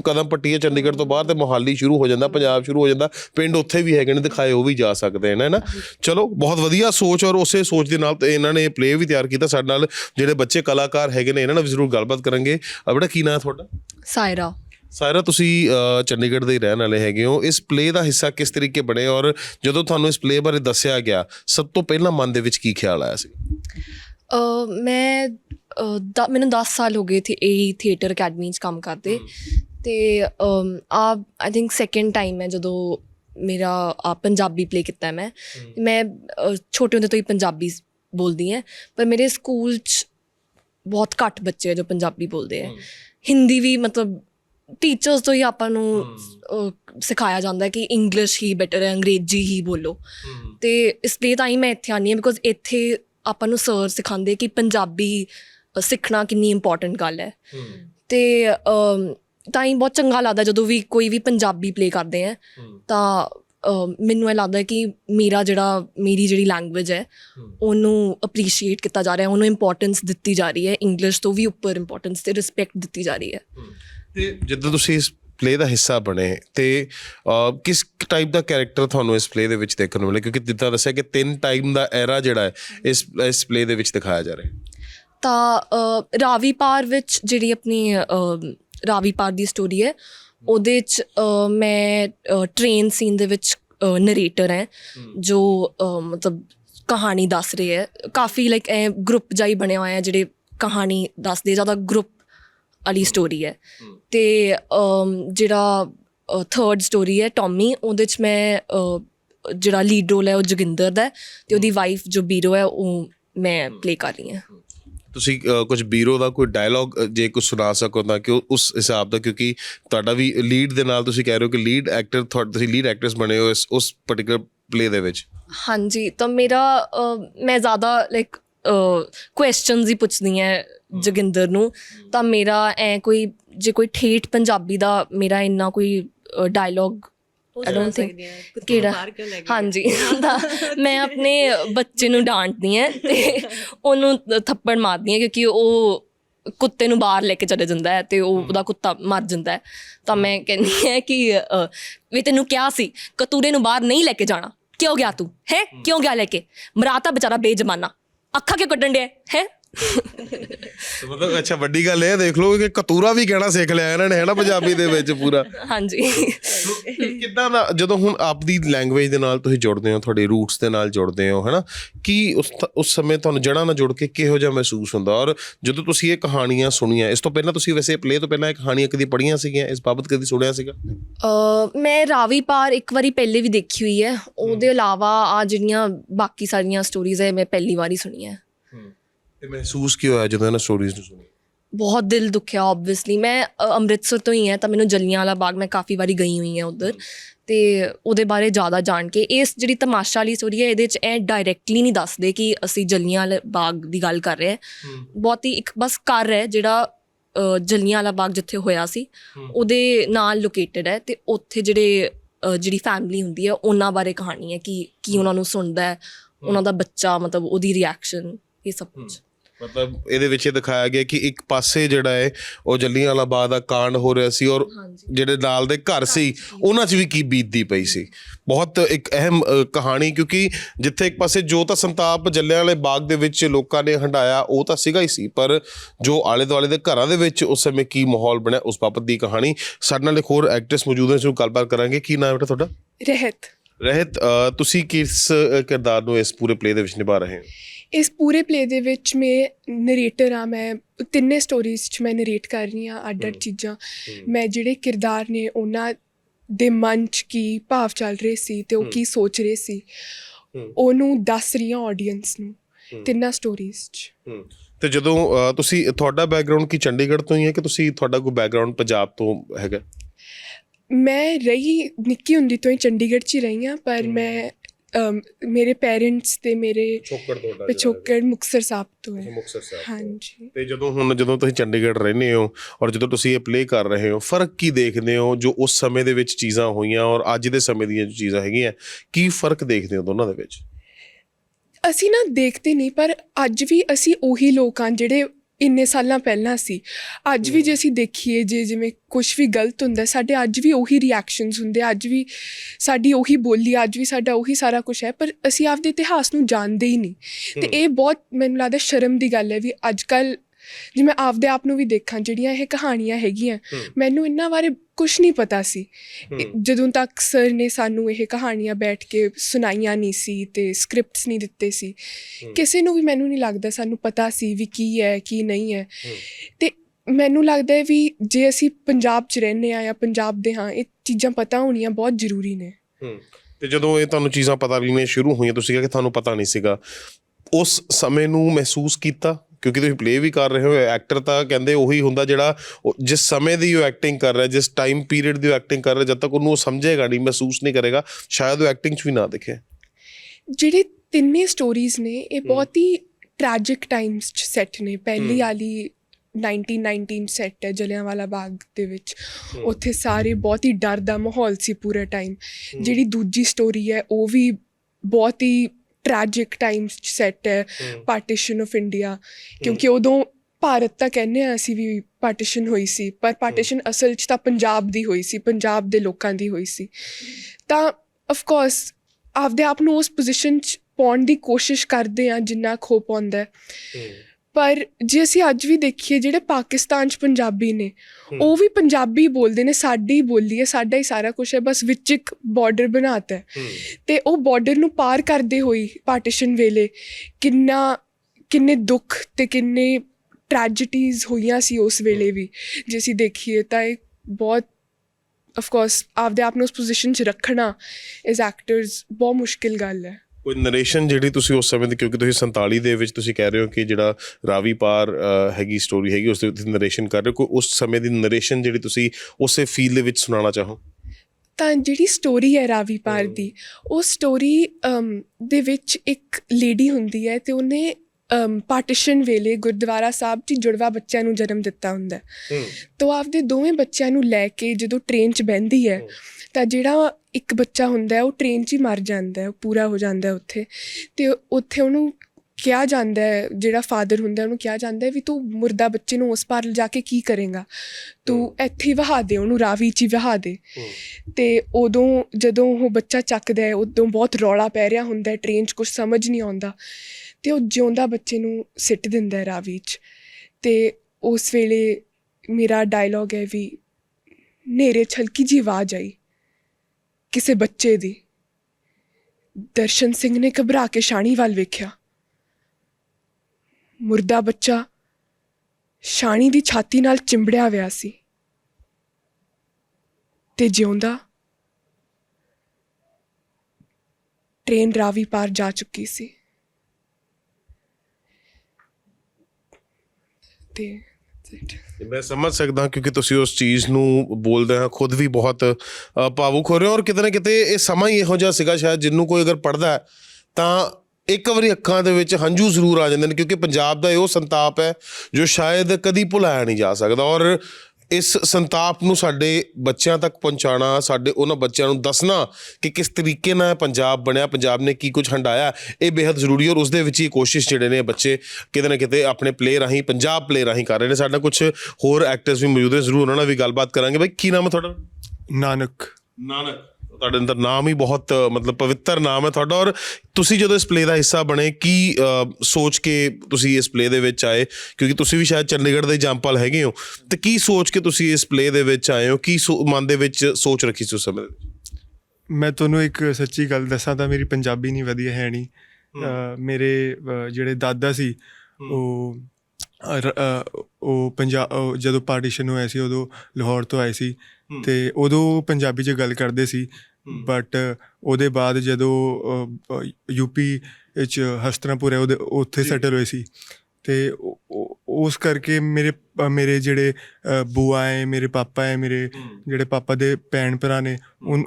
[SPEAKER 2] ਕਦਮ ਪੱਟੀ ਹੈ ਚੰਡੀਗੜ੍ਹ ਤੋਂ ਬਾਹਰ ਤੇ ਮੋਹਾਲੀ ਸ਼ੁਰੂ ਹੋ ਜਾਂਦਾ ਪੰਜਾਬ ਸ਼ੁਰੂ ਹੋ ਜਾਂਦਾ ਪਿੰਡ ਉੱਥੇ ਵੀ ਹੈਗੇ ਨੇ ਦਿਖਾਏ ਉਹ ਵੀ ਜਾ ਸਕਦੇ ਨੇ ਨਾ ਚਲੋ ਬਹੁਤ ਵਧੀਆ ਸੋਚ ਔਰ ਉਸੇ ਸੋਚ ਦੇ ਨਾਲ ਤੇ ਇਹਨਾਂ ਨੇ ਪਲੇ ਵੀ ਤਿਆਰ ਕੀਤਾ ਸਾਡੇ ਨਾਲ ਜਿਹੜੇ ਬੱਚੇ ਕਲਾਕਾਰ ਹੈਗੇ ਨੇ ਇਹਨਾਂ ਨਾਲ ਵੀ ਜ਼ਰੂਰ ਗੱਲਬਾਤ ਕਰਾਂਗੇ। ਆ ਬੇਟਾ ਕੀ ਨਾਂ ਹੈ ਤੁਹਾਡਾ?
[SPEAKER 5] ਸਾਇਰਾ।
[SPEAKER 2] ਸਾਇਰਾ ਤੁਸੀਂ ਚੰਡੀਗੜ੍ਹ ਦੇ ਰਹਿਣ ਵਾਲੇ ਹੈਗੇ ਹੋ। ਇਸ ਪਲੇ ਦਾ ਹਿੱਸਾ ਕਿਸ ਤਰੀਕੇ ਬਣੇ ਔਰ ਜਦੋਂ ਤੁਹਾਨੂੰ ਇਸ ਪਲੇ ਬਾਰੇ ਦੱਸਿਆ ਗਿਆ ਸਭ ਤੋਂ ਪਹਿਲਾਂ ਮਨ ਦੇ ਵਿੱਚ ਕੀ ਖਿਆਲ ਆਇਆ ਸੀ?
[SPEAKER 5] ਮੈਂ ਮੈਨੂੰ 10 ਸਾਲ ਹੋ ਗਏ ਥੇ ਇਹ ਥੀਏਟਰ ਅਕੈਡਮੀ 'ਚ ਕੰਮ ਕਰਦੇ। ਤੇ ਆ ਆਈ ਥਿੰਕ ਸੈਕੰਡ ਟਾਈਮ ਹੈ ਜਦੋਂ ਮੇਰਾ ਆ ਪੰਜਾਬੀ ਪਲੇ ਕੀਤਾ ਹੈ। ਮੈਂ ਮੈਂ ਛੋਟੇ ਹੁੰਦੇ ਤੋਂ ਹੀ ਪੰਜਾਬੀ ਸ- ਬੋਲਦੀ ਹਾਂ। ਪਰ ਮੇਰੇ ਸਕੂਲ 'ਚ ਬਹੁਤ ਘੱਟ ਬੱਚੇ ਆ ਜੋ ਪੰਜਾਬੀ ਬੋਲਦੇ ਆ। ਹਿੰਦੀ ਵੀ ਮਤਲਬ ਟੀਚਰਸ ਤੋਂ ਹੀ ਆਪਾਂ ਨੂੰ ਸਿਖਾਇਆ ਜਾਂਦਾ ਹੈ ਕਿ ਇੰਗਲਿਸ਼ ਹੀ ਬੈਟਰ ਹੈ ਅੰਗਰੇਜ਼ੀ ਹੀ ਬੋਲੋ। ਤੇ ਇਸ ਲਈ ਤਾਂ ਹੀ ਮੈਂ ਇੱਥੇ ਆਨੀ ਹਾਂ ਬਿਕੋਜ਼ ਇੱਥੇ ਆਪਾਂ ਨੂੰ ਸਰ ਸਿਖਾਉਂਦੇ ਕਿ ਪੰਜਾਬੀ ਅ, ਸਿੱਖਣਾ ਕਿੰਨੀ ਇੰਪੋਰਟੈਂਟ ਗੱਲ ਹੈ। ਤੇ ਅਮ, ਤਾਂ ਹੀ ਬਹੁਤ ਚੰਗਾ ਲੱਗਦਾ ਜਦੋਂ ਵੀ ਕੋਈ ਵੀ ਪੰਜਾਬੀ ਪਲੇ ਕਰਦੇ ਆ। ਤਾਂ ਮੈਨੂੰ ਇਹ ਲੱਗਦਾ ਕਿ ਮੇਰਾ ਜਿਹੜਾ ਮੇਰੀ ਜਿਹੜੀ ਲੈਂਗੁਏਜ ਹੈ ਉਹਨੂੰ ਅਪਰੀਸ਼ੀਏਟ ਕੀਤਾ ਜਾ ਰਿਹਾ ਉਹਨੂੰ ਇੰਪੋਰਟੈਂਸ ਦਿੱਤੀ ਜਾ ਰਹੀ ਹੈ। ਇੰਗਲਿਸ਼ ਤੋਂ ਵੀ ਉੱਪਰ ਇੰਪੋਰਟੈਂਸ ਤੇ ਰਿਸਪੈਕਟ ਦਿੱਤੀ ਜਾ ਰਹੀ ਹੈ।
[SPEAKER 2] ਤੇ ਜਦੋਂ ਤੁਸੀਂ ਇਸ ਪਲੇ ਦਾ ਹਿੱਸਾ ਬਣੇ ਤੇ ਅਹ, ਕਿਸ ਟਾਈਪ ਦਾ ਕੈਰੈਕਟਰ ਤੁਹਾਨੂੰ ਇਸ ਪਲੇ ਦੇ ਵਿੱਚ ਦੇਖਣ ਨੂੰ ਮਿਲੇ ਕਿਉਂਕਿ ਜਿੱਦਾਂ ਦੱਸਿਆ ਕਿ ਤਿੰਨ ਟਾਈਮ ਦਾ ਐਰਾ ਜਿਹੜਾ ਹੈ ਇਸ ਇਸ ਪਲੇ ਦੇ ਵਿੱਚ ਦਿਖਾਇਆ ਜਾ ਰਿਹਾ ਹੈ।
[SPEAKER 5] ਤਾਂ ਅ, ਰਾਵੀ ਪਾਰ ਵਿੱਚ ਜਿਹੜੀ ਆਪਣੀ ਅ, ਰਾਵੀ ਪਾਰ ਦੀ ਸਟੋਰੀ ਹੈ। ਉਹਦੇ ਚ ਮੈਂ ਟ੍ਰੇਨ ਸੀਨ ਦੇ ਵਿੱਚ ਨਰੇਟਰ ਹੈ। ਜੋ ਮਤਲਬ ਕਹਾਣੀ ਦੱਸ ਰਹੇ ਹੈ। ਕਾਫੀ ਲਾਈਕ ਐ ਗਰੁੱਪ ਜਾਈ ਬਣਿਆ ਹੋਇਆ ਹੈ ਜਿਹੜੇ ਕਹਾਣੀ ਦੱਸਦੇ ਜ਼ਿਆਦਾ ਗਰੁੱਪ ਵਾਲੀ ਸਟੋਰੀ ਹੈ। ਤੇ ਅਮ, ਜਿਹੜਾ ਥਰਡ ਸਟੋਰੀ ਹੈ ਟੌਮੀ ਉਹਦੇ ਚ ਮੈਂ ਜਿਹੜਾ ਲੀਡ ਰੋਲ ਹੈ ਉਹ ਜੋਗਿੰਦਰ ਦਾ ਹੈ। ਤੇ ਉਹਦੀ ਵਾਈਫ ਜੋ ਬੀਰੋ ਹੈ ਉਹ ਮੈਂ ਪਲੇ ਕਰ ਰਹੀ ਹਾਂ।
[SPEAKER 2] ਤੁਸੀਂ ਕੁਝ ਬੀਰੋ ਦਾ ਕੋਈ ਡਾਇਲੌਗ ਜੇ ਕੁਝ ਸੁਣਾ ਸਕੋ ਤਾਂ ਕਿ ਉਸ ਹਿਸਾਬ ਦਾ ਕਿਉਂਕਿ ਤੁਹਾਡਾ ਵੀ ਲੀਡ ਦੇ ਨਾਲ ਤੁਸੀਂ ਕਹਿ ਰਹੇ ਹੋ ਕਿ ਲੀਡ ਐਕਟਰ ਤੁਸੀਂ ਲੀਡ ਐਕਟਰਸ ਬਣੇ ਹੋ ਇਸ ਉਸ ਪਾਰਟਿਕੂਲਰ ਪਲੇ ਦੇ ਵਿੱਚ।
[SPEAKER 5] ਹਾਂਜੀ ਤਾਂ ਮੇਰਾ ਮੈਂ ਜ਼ਿਆਦਾ ਲਾਈਕ ਕੁਐਸਚਨਸ ਹੀ ਪੁੱਛਦੀ ਹਾਂ ਜੋਗਿੰਦਰ ਨੂੰ। ਤਾਂ ਮੇਰਾ ਐ ਕੋਈ ਜੇ ਕੋਈ ਠੇਠ ਪੰਜਾਬੀ ਦਾ ਮੇਰਾ ਇੰਨਾ ਕੋਈ ਡਾਇਲੌਗ ਆਈ ਡੋਨਟ ਥਿੰਕ ਕਿਹੜਾ? ਹਾਂਜੀ ਤਾਂ ਮੈਂ ਆਪਣੇ ਬੱਚੇ ਨੂੰ ਡਾਂਟਦੀ ਹਾਂ ਤੇ ਉਹਨੂੰ ਥੱਪੜ ਮਾਰਦੀ ਹਾਂ ਕਿਉਂਕਿ ਉਹ ਕੁੱਤੇ ਨੂੰ ਬਾਹਰ ਲੈ ਕੇ ਚਲੇ ਜਾਂਦਾ ਹੈ ਤੇ ਉਹ ਉਹਦਾ ਕੁੱਤਾ ਮਰ ਜਾਂਦਾ ਹੈ। ਤਾਂ ਮੈਂ ਕਹਿੰਦੀ ਹਾਂ ਕਿ ਵੀ ਤੈਨੂੰ ਕਿਹਾ ਸੀ ਕਤੂਰੇ ਨੂੰ ਬਾਹਰ ਨਹੀਂ ਲੈ ਕੇ ਜਾਣਾ। ਕਿਉਂ ਗਿਆ ਤੂੰ? ਹੈ? ਕਿਉਂ ਗਿਆ ਲੈ ਕੇ? ਮਰਾਤਾ ਵਿਚਾਰਾ ਬੇਜਮਾਨਾ। ਅੱਖਾਂ ਕਿਉਂ ਕੱਢਣ ਡਿਆ ਹੈ?
[SPEAKER 2] ਤੇ ਮਤਲਬ ਅੱਛਾ ਵੱਡੀ ਗੱਲ ਇਹ ਦੇਖ ਲਓ ਕਿ ਕਤੂਰਾ ਵੀ ਕਹਿਣਾ ਸਿੱਖ ਲਿਆ ਇਹਨਾਂ ਨੇ ਹੈ ਨਾ ਪੰਜਾਬੀ ਦੇ ਵਿੱਚ ਪੂਰਾ।
[SPEAKER 5] ਹਾਂਜੀ।
[SPEAKER 2] ਕਿੱਦਾਂ ਦਾ ਜਦੋਂ ਹੁਣ ਆਪਦੀ ਲੈਂਗੁਏਜ ਦੇ ਨਾਲ ਤੁਸੀਂ ਜੁੜਦੇ ਹੋ ਤੁਹਾਡੇ ਰੂਟਸ ਦੇ ਨਾਲ ਜੁੜਦੇ ਹੋ ਹੈਨਾ ਕੀ ਉਸ ਤ- ਉਸ ਸਮੇਂ ਤੁਹਾਨੂੰ ਜੜ੍ਹਾਂ ਨਾਲ ਜੁੜ ਕੇ ਕਿਹੋ ਜਿਹਾ ਮਹਿਸੂਸ ਹੁੰਦਾ? ਔਰ ਜਦੋਂ ਤੁਸੀਂ ਇਹ ਕਹਾਣੀਆਂ ਸੁਣੀਆਂ ਇਸ ਤੋਂ ਪਹਿਲਾਂ ਤੁਸੀਂ ਵੈਸੇ ਪਲੇ ਤੋਂ ਪਹਿਲਾਂ ਇਹ ਕਹਾਣੀਆਂ ਕਦੀ ਪੜ੍ਹੀਆਂ ਸੀਗੀਆਂ? ਇਸ ਬਾਬਤ ਕਦੀ ਸੁਣਿਆ ਸੀਗਾ?
[SPEAKER 5] ਅ, ਮੈਂ ਰਾਵੀ ਪਾਰ ਇੱਕ ਵਾਰੀ ਪਹਿਲੇ ਵੀ ਦੇਖੀ ਹੋਈ ਹੈ। ਉਹਦੇ ਇਲਾਵਾ ਆ ਜਿਹੜੀਆਂ ਬਾਕੀ ਸਾਰੀਆਂ ਸਟੋਰੀਜ਼ ਹੈ ਮੈਂ ਪਹਿਲੀ ਵਾਰੀ ਸੁਣੀ ਹੈ
[SPEAKER 2] ਤੇ ਮਹਿਸੂਸ ਕੀ ਹੋਇਆ ਜਦੋਂ ਇਹਨਾਂ ਸਟੋਰੀਜ਼ ਨੂੰ ਸੁਣੀ
[SPEAKER 5] ਬਹੁਤ ਦਿਲ ਦੁਖਿਆ ਆਬਵੀਅਸਲੀ ਮੈਂ ਅ, ਅੰਮ੍ਰਿਤਸਰ ਤੋਂ ਹੀ ਹਾਂ ਤਾਂ ਮੈਨੂੰ ਜਲਿਆਂਵਾਲਾ ਬਾਗ ਮੈਂ ਕਾਫੀ ਵਾਰੀ ਗਈ ਹੋਈ ਹਾਂ ਉਧਰ। ਤੇ ਉਹਦੇ ਬਾਰੇ ਜ਼ਿਆਦਾ ਜਾਣ ਕੇ ਇਸ ਜਿਹੜੀ ਤਮਾਸ਼ਾ ਵਾਲੀ ਸਟੋਰੀ ਹੈ ਇਹਦੇ ਚ ਇਹ ਡਾਇਰੈਕਟਲੀ ਨਹੀਂ ਦੱਸਦੇ ਕਿ ਅਸੀਂ ਜਲਿਆਂਵਾਲਾ ਬਾਗ ਦੀ ਗੱਲ ਕਰ ਰਹੇ ਹਾਂ। ਬਹੁਤ ਹੀ ਇੱਕ ਬਸ ਘਰ ਹੈ ਜਿਹੜਾ ਅ, ਜਲਿਆਂਵਾਲਾ ਬਾਗ ਜਿੱਥੇ ਹੋਇਆ ਸੀ ਉਹਦੇ ਨਾਲ ਲੋਕੇਟਡ ਹੈ ਤੇ ਉੱਥੇ ਜਿਹੜੇ ਅ, ਜਿਹੜੀ ਫੈਮਿਲੀ ਹੁੰਦੀ ਹੈ ਉਹਨਾਂ ਬਾਰੇ ਕਹਾਣੀ ਹੈ ਕਿ ਕੀ ਉਹਨਾਂ ਨੂੰ ਸੁਣਦਾ ਹੈ ਉਹਨਾਂ ਦਾ ਬੱਚਾ ਮਤਲਬ ਉਹਦੀ ਰਿਐਕਸ਼ਨ ਇਹ ਸਭ ਕੁਝ
[SPEAKER 2] ਮਤਲਬ ਇਹਦੇ ਵਿੱਚ ਇਹ ਦਿਖਾਇਆ ਗਿਆ ਕਿ ਇੱਕ ਪਾਸੇ ਜਿਹੜਾ ਹੈ ਉਹ ਜੱਲੀਆਂਵਾਲਾ ਬਾਗ ਦਾ ਕਾਂਡ ਹੋ ਰਿਹਾ ਸੀ ਔਰ। ਜਿਹੜੇ ਨਾਲ ਦੇ ਘਰ ਸੀ ਉਹਨਾਂ 'ਚ ਵੀ ਕੀ ਬੀਤਦੀ ਪਈ ਸੀ? ਬਹੁਤ ਇੱਕ ਅਹਿਮ ਕਹਾਣੀ ਕਿਉਂਕਿ ਜਿੱਥੇ ਇੱਕ ਪਾਸੇ ਜੋ ਤਾਂ ਸੰਤਾਪ ਜੱਲਿਆਂਵਾਲੇ ਬਾਗ ਦੇ ਵਿੱਚ ਲੋਕਾਂ ਨੇ ਹੰਡਾਇਆ ਉਹ ਤਾਂ ਸੀਗਾ ਹੀ ਸੀ ਪਰ ਜੋ ਆਲੇ ਦੁਆਲੇ ਦੇ ਘਰਾਂ ਦੇ ਵਿੱਚ ਉਸ ਸਮੇਂ ਕੀ ਮਾਹੌਲ ਬਣਿਆ ਉਸ ਬਾਬਤ ਦੀ ਕਹਾਣੀ। ਸਾਡੇ ਨਾਲ ਇੱਕ ਹੋਰ ਐਕਟਰਸ ਮੌਜੂਦ ਨੇ ਜੋ ਗੱਲਬਾਤ ਕਰਾਂਗੇ। ਕੀ ਨਾਮ ਹੈ ਤੁਹਾਡਾ?
[SPEAKER 3] ਰਹਿਤ।
[SPEAKER 2] ਰਹਿਤ ਤੁਸੀਂ ਕਿਸ ਕਿਰਦਾਰ ਨੂੰ ਇਸ ਪੂਰੇ ਪਲੇ ਦੇ ਵਿੱਚ ਨਿਭਾ ਰਹੇ ਹੋ?
[SPEAKER 3] ਇਸ ਪੂਰੇ ਪਲੇ ਦੇ ਵਿੱਚ ਮੈਂ ਨਰੇਟਰ ਆ ਮੈਂ ਤਿੰਨੇ ਸਟੋਰੀਜ਼ 'ਚ ਮੈਂ ਨਰੇਟ ਕਰ ਰਹੀ ਹਾਂ ਅੱਡ ਅੱਡ ਚੀਜ਼ਾਂ। ਮੈਂ ਜਿਹੜੇ ਕਿਰਦਾਰ ਨੇ ਉਹਨਾਂ ਦੇ ਮਨ 'ਚ ਕੀ ਭਾਵ ਚੱਲ ਰਹੇ ਸੀ ਤੇ ਉਹ ਕੀ ਸੋਚ ਰਹੇ ਸੀ ਉਹਨੂੰ ਦੱਸ ਰਹੀ ਹਾਂ ਆਡੀਅנס ਨੂੰ ਤਿੰਨਾਂ ਸਟੋਰੀਜ਼ 'ਚ।
[SPEAKER 2] ਤੇ ਜਦੋਂ ਤੁਸੀਂ ਤੁਹਾਡਾ ਬੈਕਗ੍ਰਾਉਂਡ ਕੀ ਚੰਡੀਗੜ੍ਹ ਤੋਂ ਹੀ ਹੈ ਕਿ ਤੁਸੀਂ ਤੁਹਾਡਾ ਕੋਈ ਬੈਕਗ੍ਰਾਉਂਡ ਪੰਜਾਬ ਤੋਂ ਹੈਗਾ?
[SPEAKER 3] ਮੈਂ ਰਹੀ ਨਿੱਕੀ ਹੁੰਦੀ ਤੋਂ ਹੀ ਚੰਡੀਗੜ੍ਹ 'ਚ ਹੀ ਰਹੀ ਹਾਂ ਪਰ ਮੈਂ ਅਮ, ਮੇਰੇ ਪੇਰੈਂਟਸ ਤੇ ਮੇਰੇ
[SPEAKER 2] ਪਿਛੋਕੜ ਤੁਹਾਡਾ
[SPEAKER 3] ਪਿਛੋਕੜ ਮੁਕਤਸਰ ਸਾਹਿਬ ਤੋਂ ਹੈ।
[SPEAKER 2] ਮੁਕਤਸਰ ਸਾਹਿਬ ਤੋਂ।
[SPEAKER 3] ਹਾਂਜੀ।
[SPEAKER 2] ਤੇ ਜਦੋਂ ਹੁਣ ਜਦੋਂ ਤੁਸੀਂ ਚੰਡੀਗੜ੍ਹ ਰਹਿੰਦੇ ਹੋ ਔਰ ਜਦੋਂ ਤੁਸੀਂ ਇਹ ਪਲੇ ਕਰ ਰਹੇ ਹੋ ਫ਼ਰਕ ਕੀ ਦੇਖਦੇ ਹੋ ਜੋ ਉਸ ਸਮੇਂ ਦੇ ਵਿੱਚ ਚੀਜ਼ਾਂ ਹੋਈਆਂ ਔਰ ਅੱਜ ਦੇ ਸਮੇਂ ਦੀਆਂ ਜੋ ਚੀਜ਼ਾਂ ਹੈਗੀਆਂ ਕੀ ਫ਼ਰਕ ਦੇਖਦੇ ਹੋ ਦੋਨਾਂ ਦੇ ਵਿੱਚ?
[SPEAKER 3] ਅਸੀਂ ਨਾ ਦੇਖਦੇ ਨਹੀਂ ਪਰ ਅੱਜ ਵੀ ਅਸੀਂ ਉਹੀ ਲੋਕ ਹਾਂ ਜਿਹੜੇ ਇੰਨੇ ਸਾਲਾਂ ਪਹਿਲਾਂ ਸੀ। ਅੱਜ ਵੀ ਜੇ ਅਸੀਂ ਦੇਖੀਏ ਜੇ ਜਿਵੇਂ ਕੁਝ ਵੀ ਗਲਤ ਹੁੰਦਾ ਸਾਡੇ ਅੱਜ ਵੀ ਉਹੀ ਰਿਐਕਸ਼ਨਸ ਹੁੰਦੇ ਅੱਜ ਵੀ ਸਾਡੀ ਉਹੀ ਬੋਲੀ ਅੱਜ ਵੀ ਸਾਡਾ ਉਹੀ ਸਾਰਾ ਕੁਝ ਹੈ ਪਰ ਅਸੀਂ ਆਪਦੇ ਇਤਿਹਾਸ ਨੂੰ ਜਾਣਦੇ ਹੀ ਨਹੀਂ। ਤੇ ਇਹ ਬਹੁਤ ਮੈਨੂੰ ਲੱਗਦਾ ਸ਼ਰਮ ਦੀ ਗੱਲ ਹੈ ਵੀ ਅੱਜ ਕੱਲ ਜੇ ਮੈਂ ਆਪਦੇ ਆਪ ਨੂੰ ਵੀ ਦੇਖਾਂ ਜਿਹੜੀਆਂ ਇਹ ਕਹਾਣੀਆਂ ਹੈਗੀਆਂ ਮੈਨੂੰ ਇਹਨਾਂ ਬਾਰੇ ਕੁਝ ਨਹੀਂ ਪਤਾ ਸੀ। ਜਦੋਂ ਤੱਕ ਸਰ ਨੇ ਸਾਨੂੰ ਇਹ ਕਹਾਣੀਆਂ ਬੈਠ ਕੇ ਸੁਣਾਈਆਂ ਨਹੀਂ ਸੀ ਤੇ ਸਕ੍ਰਿਪਟਸ ਨਹੀਂ ਦਿੱਤੇ ਸੀ ਕਿਸੇ ਨੂੰ ਵੀ ਮੈਨੂੰ ਨਹੀਂ ਲੱਗਦਾ ਸਾਨੂੰ ਪਤਾ ਸੀ ਵੀ ਕੀ ਹੈ ਕੀ ਨਹੀਂ ਹੈ। ਤੇ ਮੈਨੂੰ ਲੱਗਦਾ ਹੈ ਵੀ ਜੇ ਅਸੀਂ ਪੰਜਾਬ 'ਚ ਰਹਿੰਦੇ ਆ ਜਾਂ ਪੰਜਾਬ ਦੇ ਹਾਂ ਇਹ ਚੀਜ਼ਾਂ ਪਤਾ ਹੋਣੀਆਂ ਬਹੁਤ ਜ਼ਰੂਰੀ ਨੇ।
[SPEAKER 2] ਤੇ ਜਦੋਂ ਇਹ ਤੁਹਾਨੂੰ ਚੀਜ਼ਾਂ ਪਤਾ ਲੱਗਣੀਆਂ ਸ਼ੁਰੂ ਹੋਈਆਂ ਤੁਸੀਂ ਕਿਹਾ ਕਿ ਤੁਹਾਨੂੰ ਪਤਾ ਨਹੀਂ ਸੀਗਾ ਉਸ ਸਮੇਂ ਨੂੰ ਮਹਿਸੂਸ ਕੀਤਾ? ਕਿਉਂਕਿ ਤੁਸੀਂ ਪਲੇ ਵੀ ਕਰ ਰਹੇ ਹੋ ਐਕਟਰ ਤਾਂ ਕਹਿੰਦੇ ਉਹੀ ਹੁੰਦਾ ਜਿਹੜਾ ਜਿਸ ਸਮੇਂ ਦੀ ਉਹ ਐਕਟਿੰਗ ਕਰ ਰਿਹਾ ਜਿਸ ਟਾਈਮ ਪੀਰੀਅਡ ਦੀ ਉਹ ਐਕਟਿੰਗ ਕਰ ਰਿਹਾ ਜਦ ਤੱਕ ਉਹਨੂੰ ਉਹ ਸਮਝੇਗਾ ਨਹੀਂ ਮਹਿਸੂਸ ਨਹੀਂ ਕਰੇਗਾ ਸ਼ਾਇਦ ਉਹ ਐਕਟਿੰਗ 'ਚ ਵੀ ਨਾ ਦਿਖੇ।
[SPEAKER 3] ਜਿਹੜੇ ਤਿੰਨੇ ਸਟੋਰੀਜ਼ ਨੇ ਇਹ ਬਹੁਤ ਹੀ ਟ੍ਰੈਜਿਕ ਟਾਈਮਸ 'ਚ ਸੈੱਟ ਨੇ। ਪਹਿਲੀ ਵਾਲੀ 1919 ਸੈੱਟ ਹੈ ਜਲਿਆਂਵਾਲਾ ਬਾਗ ਦੇ ਵਿੱਚ। ਉੱਥੇ ਸਾਰੇ ਬਹੁਤ ਹੀ ਡਰ ਦਾ ਮਾਹੌਲ ਸੀ ਪੂਰਾ ਟਾਈਮ ਜਿਹੜੀ ਦੂਜੀ ਸਟੋਰੀ ਹੈ ਉਹ ਵੀ ਬਹੁਤ ਹੀ ਟ੍ਰੈਜਿਕ ਟਾਈਮਸ 'ਚ ਸੈੱਟ ਹੈ ਪਾਰਟੀਸ਼ਨ ਆਫ ਇੰਡੀਆ ਕਿਉਂਕਿ ਉਦੋਂ ਭਾਰਤ ਤਾਂ ਕਹਿੰਦੇ ਆ ਅਸੀਂ ਵੀ ਪਾਰਟੀਸ਼ਨ ਹੋਈ ਸੀ ਪਰ ਪਾਰਟੀਸ਼ਨ ਅਸਲ 'ਚ ਤਾਂ ਪੰਜਾਬ ਦੀ ਹੋਈ ਸੀ ਪੰਜਾਬ ਦੇ ਲੋਕਾਂ ਦੀ ਹੋਈ ਸੀ। ਤਾਂ ਆਫ ਕੋਰਸ ਆਪਦੇ ਆਪ ਨੂੰ ਉਸ ਪੋਜੀਸ਼ਨ 'ਚ ਪਾਉਣ ਦੀ ਕੋਸ਼ਿਸ਼ ਕਰਦੇ ਆ ਜਿੰਨਾ ਖੋ ਪਾਉਂਦਾ ਹੈ। ਪਰ ਜੇ ਅਸੀਂ ਅੱਜ ਵੀ ਦੇਖੀਏ ਜਿਹੜੇ ਪਾਕਿਸਤਾਨ 'ਚ ਪੰਜਾਬੀ ਨੇ ਉਹ ਵੀ ਪੰਜਾਬੀ ਬੋਲਦੇ ਨੇ ਸਾਡੀ ਬੋਲੀ ਹੈ ਸਾਡਾ ਹੀ ਸਾਰਾ ਕੁਝ ਹੈ ਬਸ ਵਿੱਚ ਇੱਕ ਬਾਰਡਰ ਬਣਾਤਾ ਹੈ। ਤੇ ਉਹ ਬਾਰਡਰ ਨੂੰ ਪਾਰ ਕਰਦੇ ਹੋਈ ਪਾਰਟੀਸ਼ਨ ਵੇਲੇ ਕਿੰਨਾ ਕਿੰਨੇ ਦੁੱਖ ਤੇ ਕਿੰਨੇ ਟ੍ਰੈਜੇਡੀਜ਼ ਹੋਈਆਂ ਸੀ ਉਸ ਵੇਲੇ ਵੀ। ਜੇ ਅਸੀਂ ਦੇਖੀਏ ਤਾਂ ਇਹ ਬਹੁਤ ਆਫ ਕੋਰਸ ਆਪਦੇ ਆਪ ਨੂੰ ਉਸ ਪੋਜੀਸ਼ਨ 'ਚ ਰੱਖਣਾ ਐਜ਼ ਐਕਟਰਸ ਬਹੁਤ ਮੁਸ਼ਕਿਲ ਗੱਲ ਹੈ।
[SPEAKER 2] ਕੋਈ ਨਰੇਸ਼ਨ ਜਿਹੜੀ ਤੁਸੀਂ ਉਸ ਸਮੇਂ ਦੀ ਕਿਉਂਕਿ ਤੁਸੀਂ 47 ਦੇ ਵਿੱਚ ਤੁਸੀਂ ਕਹਿ ਰਹੇ ਹੋ ਕਿ ਜਿਹੜਾ ਰਾਵੀ ਪਾਰ ਹੈਗੀ ਸਟੋਰੀ ਹੈਗੀ ਉਸ ਦੇ ਉੱਤੇ ਨਰੇਸ਼ਨ ਕਰ ਰਹੇ ਹੋ। ਕੋਈ ਉਸ ਸਮੇਂ ਦੀ ਨਰੇਸ਼ਨ ਜਿਹੜੀ ਤੁਸੀਂ ਉਸੇ ਫੀਲ ਦੇ ਵਿੱਚ ਸੁਣਾਉਣਾ ਚਾਹੋ?
[SPEAKER 3] ਤਾਂ ਜਿਹੜੀ ਸਟੋਰੀ ਹੈ ਰਾਵੀ ਪਾਰ ਦੀ ਉਹ ਸਟੋਰੀ ਦੇ ਵਿੱਚ ਇੱਕ ਲੇਡੀ ਹੁੰਦੀ ਹੈ ਤੇ ਉਹਨੇ ਪਾਰਟੀਸ਼ਨ ਵੇਲੇ ਗੁਰਦੁਆਰਾ ਸਾਹਿਬ 'ਚ ਜੁੜਵਾ ਬੱਚਿਆਂ ਨੂੰ ਜਨਮ ਦਿੱਤਾ ਹੁੰਦਾ ਹੈ। ਤੋ ਆਪਦੇ ਦੋਵੇਂ ਬੱਚਿਆਂ ਨੂੰ ਲੈ ਕੇ ਜਦੋਂ ਟ੍ਰੇਨ 'ਚ ਬਹਿੰਦੀ ਹੈ ਤਾਂ ਜਿਹੜਾ ਇੱਕ ਬੱਚਾ ਹੁੰਦਾ ਹੈ ਉਹ ਟ੍ਰੇਨ 'ਚ ਹੀ ਮਰ ਜਾਂਦਾ ਹੈ ਉਹ ਪੂਰਾ ਹੋ ਜਾਂਦਾ ਹੈ ਉੱਥੇ। ਤੇ ਉੱਥੇ ਉਹਨੂੰ ਕਿਹਾ ਜਾਂਦਾ ਹੈ ਜਿਹੜਾ ਫਾਦਰ ਹੁੰਦਾ ਉਹਨੂੰ ਕਿਹਾ ਜਾਂਦਾ ਹੈ ਵੀ ਤੂੰ ਮੁਰਦਾ ਬੱਚੇ ਨੂੰ ਉਸ ਪਾਰ ਲਿਜਾ ਕੇ ਕੀ ਕਰੇਗਾ? ਤੂੰ ਇੱਥੇ ਵਹਾ ਦੇ ਉਹਨੂੰ ਰਾਵੀ 'ਚ ਹੀ ਵਹਾ ਦੇ। ਤੇ ਉਦੋਂ ਜਦੋਂ ਉਹ ਬੱਚਾ ਚੱਕਦਾ ਹੈ ਉਦੋਂ ਬਹੁਤ ਰੌਲਾ ਪੈ ਰਿਹਾ ਹੁੰਦਾ ਹੈ ਟ੍ਰੇਨ 'ਚ ਕੁਝ ਸਮਝ ਨਹੀਂ ਆਉਂਦਾ। ਤੇ ਉਹ ਜਿਉਂਦਾ ਬੱਚੇ ਨੂੰ ਸਿੱਟ ਦਿੰਦਾ ਹੈ ਰਾਵੀ 'ਚ ਤੇ ਉਸ ਵੇਲੇ ਮੇਰਾ ਡਾਇਲੋਗ ਹੈ ਵੀ ਨੇਰੇ ਛਲਕੀ ਜੀ ਆਵਾਜ਼ ਆਈ ਕਿਸੇ ਬੱਚੇ ਦੀ। ਦਰਸ਼ਨ ਸਿੰਘ ਨੇ ਘਬਰਾ ਕੇ ਸ਼ਾਣੀ ਵੱਲ ਵੇਖਿਆ। ਮੁਰਦਾ ਬੱਚਾ ਸ਼ਾਣੀ ਦੀ ਛਾਤੀ ਨਾਲ ਚਿੰਬੜਿਆ ਹੋਇਆ ਸੀ ਤੇ ਜਿਉਂਦਾ ਟ੍ਰੇਨ ਰਾਵੀ ਪਾਰ ਜਾ ਚੁੱਕੀ ਸੀ। ਤੇ
[SPEAKER 2] ਮੈਂ ਸਮਝ ਸਕਦਾ ਕਿਉਂਕਿ ਤੁਸੀਂ ਉਸ ਚੀਜ਼ ਨੂੰ ਬੋਲਦੇ ਆ ਖੁਦ ਵੀ ਬਹੁਤ ਭਾਵੁਕ ਹੋ ਰਹੇ ਹੋ ਔਰ ਕਿਤੇ ਨਾ ਕਿਤੇ ਇਹ ਸਮਾਂ ਹੀ ਇਹੋ ਜਿਹਾ ਸੀਗਾ ਸ਼ਾਇਦ ਜਿੰਨੂੰ ਕੋਈ ਅਗਰ ਪੜਦਾ ਤਾਂ ਇੱਕ ਵਾਰੀ ਅੱਖਾਂ ਦੇ ਵਿੱਚ ਹੰਝੂ ਜ਼ਰੂਰ ਆ ਜਾਂਦੇ ਨੇ ਕਿਉਂਕਿ ਪੰਜਾਬ ਦਾ ਇਹ ਉਹ ਸੰਤਾਪ ਹੈ ਜੋ ਸ਼ਾਇਦ ਕਦੀ ਭੁਲਾਇਆ ਨਹੀਂ ਜਾ ਸਕਦਾ ਔਰ ਇਸ ਸੰਤਾਪ ਨੂੰ ਸਾਡੇ ਬੱਚਿਆਂ ਤੱਕ ਪਹੁੰਚਾਉਣਾ ਸਾਡੇ ਉਹਨਾਂ ਬੱਚਿਆਂ ਨੂੰ ਦੱਸਣਾ ਕਿ ਕਿਸ ਤਰੀਕੇ ਨਾਲ ਪੰਜਾਬ ਬਣਿਆ ਪੰਜਾਬ ਨੇ ਕੀ ਕੁਝ ਹੰਡਾਇਆ ਇਹ ਬੇहद ਜ਼ਰੂਰੀ ਔਰ ਉਸ ਦੇ ਵਿੱਚ ਹੀ ਕੋਸ਼ਿਸ਼ ਜਿਹੜੇ ਨੇ ਬੱਚੇ ਕਿਤੇ ਨਾ ਕਿਤੇ ਆਪਣੇ ਪਲੇ ਰਾਹੀਂ ਪੰਜਾਬ ਪਲੇ ਰਾਹੀਂ ਕਰ ਰਹੇ ਨੇ। ਸਾਡੇ ਕੁਝ ਹੋਰ ਐਕਟਰਸ ਵੀ ਮੌਜੂਦ ਨੇ ਜ਼ਰੂਰ ਉਹਨਾਂ ਨਾਲ ਵੀ ਗੱਲਬਾਤ ਕਰਾਂਗੇ। ਬਾਈ ਕੀ ਨਾਮ ਹੈ ਤੁਹਾਡਾ?
[SPEAKER 6] ਨਾਨਕ।
[SPEAKER 2] ਨਾਨਕ। ਤੁਹਾਡੇ ਅੰਦਰ ਨਾਮ ਹੀ ਬਹੁਤ ਮਤਲਬ ਪਵਿੱਤਰ ਨਾਮ ਹੈ ਤੁਹਾਡਾ ਔਰ ਤੁਸੀਂ ਜਦੋਂ ਇਸ ਪਲੇ ਦਾ ਹਿੱਸਾ ਬਣੇ ਕੀ ਸੋਚ ਕੇ ਤੁਸੀਂ ਇਸ ਪਲੇ ਦੇ ਵਿੱਚ ਆਏ? ਕਿਉਂਕਿ ਤੁਸੀਂ ਵੀ ਸ਼ਾਇਦ ਚੰਡੀਗੜ੍ਹ ਦੇ ਜੰਪਲ ਹੈਗੇ ਹੋ। ਤੇ ਕੀ ਸੋਚ ਕੇ ਤੁਸੀਂ ਇਸ ਪਲੇ ਦੇ ਵਿੱਚ ਆਏ ਹੋ? ਕੀ ਮਨ ਦੇ ਵਿੱਚ ਸੋਚ ਰੱਖੀ ਸੀ ਉਸ ਸਮੇਂ?
[SPEAKER 6] ਮੈਂ ਤੁਹਾਨੂੰ ਇੱਕ ਸੱਚੀ ਗੱਲ ਦੱਸਾਂ ਤਾਂ ਮੇਰੀ ਪੰਜਾਬੀ ਨਹੀਂ ਵਧੀਆ ਹੈ ਨਹੀਂ। ਮੇਰੇ ਜਿਹੜੇ ਦਾਦਾ ਸੀ ਉਹ ਉਹ ਪੰਜਾਬ ਜਦੋਂ ਪਾਰਟੀਸ਼ਨ ਹੋਇਆ ਸੀ ਉਦੋਂ ਲਾਹੌਰ ਤੋਂ ਆਏ ਸੀ। ਤੇ ਉਦੋਂ ਪੰਜਾਬੀ 'ਚ ਗੱਲ ਕਰਦੇ ਸੀ ਬਟ ਉਹਦੇ ਬਾਅਦ ਜਦੋਂ ਯੂਪੀ ਵਿੱਚ ਹਸਤਨਾਪੁਰ ਹੈ ਉਹਦੇ ਉੱਥੇ ਸੈਟਲ ਹੋਏ ਸੀ। ਤੇ ਉਸ ਕਰਕੇ ਮੇਰੇ ਮੇਰੇ ਜਿਹੜੇ ਬੂਆ ਹੈ ਮੇਰੇ ਪਾਪਾ ਹੈ ਮੇਰੇ ਜਿਹੜੇ ਪਾਪਾ ਦੇ ਭੈਣ ਭਰਾ ਨੇ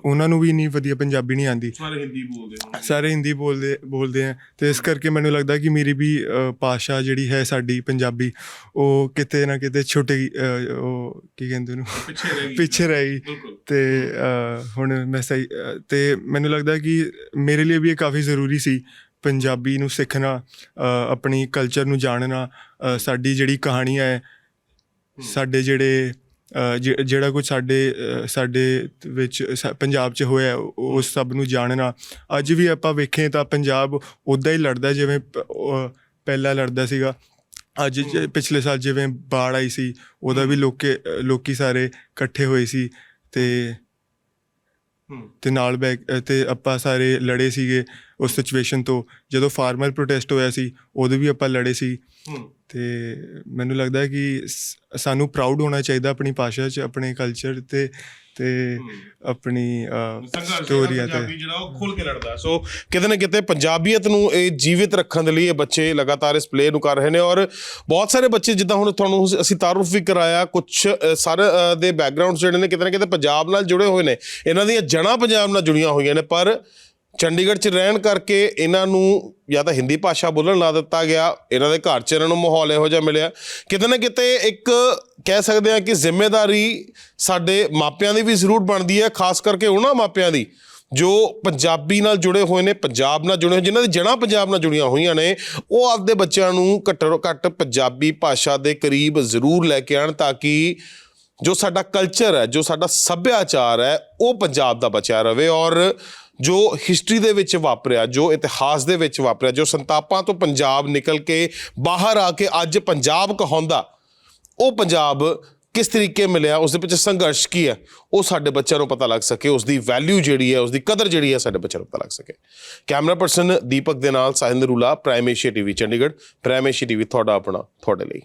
[SPEAKER 6] ਉਹਨਾਂ ਨੂੰ ਵੀ ਇੰਨੀ ਵਧੀਆ ਪੰਜਾਬੀ ਨਹੀਂ ਆਉਂਦੀ।
[SPEAKER 2] ਸਾਰੇ ਹਿੰਦੀ ਬੋਲਦੇ ਹੋ
[SPEAKER 6] ਸਾਰੇ ਹਿੰਦੀ ਬੋਲਦੇ ਬੋਲਦੇ ਆ। ਤੇ ਇਸ ਕਰਕੇ ਮੈਨੂੰ ਲੱਗਦਾ ਕਿ ਮੇਰੀ ਵੀ ਭਾਸ਼ਾ ਜਿਹੜੀ ਹੈ ਸਾਡੀ ਪੰਜਾਬੀ ਉਹ ਕਿਤੇ ਨਾ ਕਿਤੇ ਛੁੱਟੀ ਉਹ ਕੀ ਕਹਿੰਦੇ ਉਹਨੂੰ?
[SPEAKER 2] ਪਿੱਛੇ ਰਹਿ ਗਈ।
[SPEAKER 6] ਪਿੱਛੇ ਰਹਿ ਗਈ। ਤੇ ਹੁਣ ਮੈਂ ਸਹੀ ਤੇ ਮੈਨੂੰ ਲੱਗਦਾ ਕਿ ਮੇਰੇ ਲਈ ਵੀ ਇਹ ਕਾਫੀ ਜ਼ਰੂਰੀ ਸੀ। ਪੰਜਾਬੀ ਨੂੰ ਸਿੱਖਣਾ ਆਪਣੀ ਕਲਚਰ ਨੂੰ ਜਾਣਨਾ ਸਾਡੀ ਜਿਹੜੀ ਕਹਾਣੀਆਂ ਹੈ ਸਾਡੇ ਜਿਹੜੇ ਜਿਹੜਾ ਕੁਝ ਸਾਡੇ ਸਾਡੇ ਵਿੱਚ ਪੰਜਾਬ 'ਚ ਹੋਇਆ ਉਸ ਸਭ ਨੂੰ ਜਾਣਨਾ। ਅੱਜ ਵੀ ਆਪਾਂ ਵੇਖੇ ਤਾਂ ਪੰਜਾਬ ਉਦਾਂ ਹੀ ਲੜਦਾ ਜਿਵੇਂ ਪਹਿਲਾਂ ਲੜਦਾ ਸੀਗਾ। ਅੱਜ ਪਿਛਲੇ ਸਾਲ ਜਿਵੇਂ ਬਾੜ ਆਈ ਸੀ ਉਹਦਾ ਵੀ ਲੋਕੇ ਲੋਕੀ ਸਾਰੇ ਇਕੱਠੇ ਹੋਏ ਸੀ ਤੇ ਤੇ ਨਾਲ ਬੈ ਤੇ ਆਪਾਂ ਸਾਰੇ ਲੜੇ ਸੀਗੇ। ਉਸ ਸਿਚੁਏਸ਼ਨ ਤੋਂ ਜਦੋਂ ਫਾਰਮਰ ਪ੍ਰੋਟੈਸਟ ਹੋਇਆ ਸੀ ਉਹਦੇ ਵੀ ਆਪਾਂ ਲੜੇ ਸੀ। ਤੇ ਮੈਨੂੰ ਲੱਗਦਾ ਹੈ ਕਿ ਸਾਨੂੰ ਪ੍ਰਾਊਡ ਹੋਣਾ ਚਾਹੀਦਾ ਆਪਣੀ ਭਾਸ਼ਾ 'ਚ ਆਪਣੇ ਕਲਚਰ ਤੇ ਤੇ ਆਪਣੀ ਸਟੋਰੀਆਂ ਤੇ।
[SPEAKER 2] ਜਿਹੜਾ ਉਹ ਖੁੱਲ ਕੇ ਲੜਦਾ। ਸੋ ਕਿਤੇ ਨਾ ਕਿਤੇ ਪੰਜਾਬੀਅਤ ਨੂੰ ਇਹ ਜੀਵਿਤ ਰੱਖਣ ਦੇ ਲਈ ਇਹ ਬੱਚੇ ਲਗਾਤਾਰ ਇਸ ਪਲੇ ਨੂੰ ਕਰ ਰਹੇ ਨੇ ਔਰ ਬਹੁਤ ਸਾਰੇ ਬੱਚੇ ਜਿੱਦਾਂ ਹੁਣ ਤੁਹਾਨੂੰ ਅਸੀਂ ਤਾਰਫ ਵੀ ਕਰਾਇਆ ਕੁਝ ਸਾਰੇ ਦੇ ਬੈਕਗ੍ਰਾਉਂਡਸ ਜਿਹੜੇ ਨੇ ਕਿਤੇ ਨਾ ਕਿਤੇ ਪੰਜਾਬ ਨਾਲ ਜੁੜੇ ਹੋਏ ਨੇ। ਇਹਨਾਂ ਦੀਆਂ ਜੜ੍ਹਾਂ ਪੰਜਾਬ ਨਾਲ ਜੁੜੀਆਂ ਹੋਈਆਂ ਨੇ ਪਰ ਚੰਡੀਗੜ੍ਹ 'ਚ ਰਹਿਣ ਕਰਕੇ ਇਹਨਾਂ ਨੂੰ ਜਾਂ ਤਾਂ ਹਿੰਦੀ ਭਾਸ਼ਾ ਬੋਲਣ ਲਾ ਦਿੱਤਾ ਗਿਆ, ਇਹਨਾਂ ਦੇ ਘਰ 'ਚ ਇਹਨਾਂ ਨੂੰ ਮਾਹੌਲ ਇਹੋ ਜਿਹਾ ਮਿਲਿਆ। ਕਿਤੇ ਨਾ ਕਿਤੇ ਇੱਕ ਕਹਿ ਸਕਦੇ ਹਾਂ ਕਿ ਜ਼ਿੰਮੇਵਾਰੀ ਸਾਡੇ ਮਾਪਿਆਂ ਦੀ ਵੀ ਜ਼ਰੂਰ ਬਣਦੀ ਹੈ, ਖਾਸ ਕਰਕੇ ਉਹਨਾਂ ਮਾਪਿਆਂ ਦੀ, ਜੋ ਪੰਜਾਬੀ ਨਾਲ ਜੁੜੇ ਹੋਏ ਨੇ, ਪੰਜਾਬ ਨਾਲ ਜੁੜੇ ਹੋਏ, ਜਿਨ੍ਹਾਂ ਦੀ ਜੜ੍ਹਾਂ ਪੰਜਾਬ ਨਾਲ ਜੁੜੀਆਂ ਹੋਈਆਂ ਨੇ, ਉਹ ਆਪਦੇ ਬੱਚਿਆਂ ਨੂੰ ਘੱਟੋ ਘੱਟ ਪੰਜਾਬੀ ਭਾਸ਼ਾ ਦੇ ਕਰੀਬ ਜ਼ਰੂਰ ਲੈ ਕੇ ਆਣ ਤਾਂ ਕਿ ਜੋ ਸਾਡਾ ਕਲਚਰ ਹੈ, ਜੋ ਸਾਡਾ ਸੱਭਿਆਚਾਰ ਹੈ, ਉਹ ਪੰਜਾਬ ਦਾ ਬਚਿਆ ਰਵੇ ਔਰ ਜੋ ਹਿਸਟਰੀ ਦੇ ਵਿੱਚ ਵਾਪਰਿਆ, ਜੋ ਇਤਿਹਾਸ ਦੇ ਵਿੱਚ ਵਾਪਰਿਆ, ਜੋ ਸੰਤਾਪਾਂ ਤੋਂ ਪੰਜਾਬ ਨਿਕਲ ਕੇ ਬਾਹਰ ਆ ਕੇ ਅੱਜ ਪੰਜਾਬ ਕਹਾਉਂਦਾ, ਉਹ ਪੰਜਾਬ ਕਿਸ ਤਰੀਕੇ ਮਿਲਿਆ ਉਸ ਦੇ ਪਿੱਛੇ ਸੰਘਰਸ਼ ਕੀ ਹੈ, ਉਹ ਸਾਡੇ ਬੱਚਿਆਂ ਨੂੰ ਪਤਾ ਲੱਗ ਸਕੇ ਉਸ ਦੀ ਵੈਲਿਊ ਜਿਹੜੀ ਹੈ ਉਸ ਦੀ ਕਦਰ ਜਿਹੜੀ ਹੈ, ਸਾਡੇ ਬੱਚਿਆਂ ਨੂੰ ਪਤਾ ਲੱਗ ਸਕੇ। ਕੈਮਰਾ ਪਰਸਨ ਦੀਪਕ ਦੇ ਨਾਲ Sahil Narula Prime Asia TV Chandigarh Prime Asia TV ਤੁਹਾਡਾ ਆਪਣਾ, ਤੁਹਾਡੇ ਲਈ।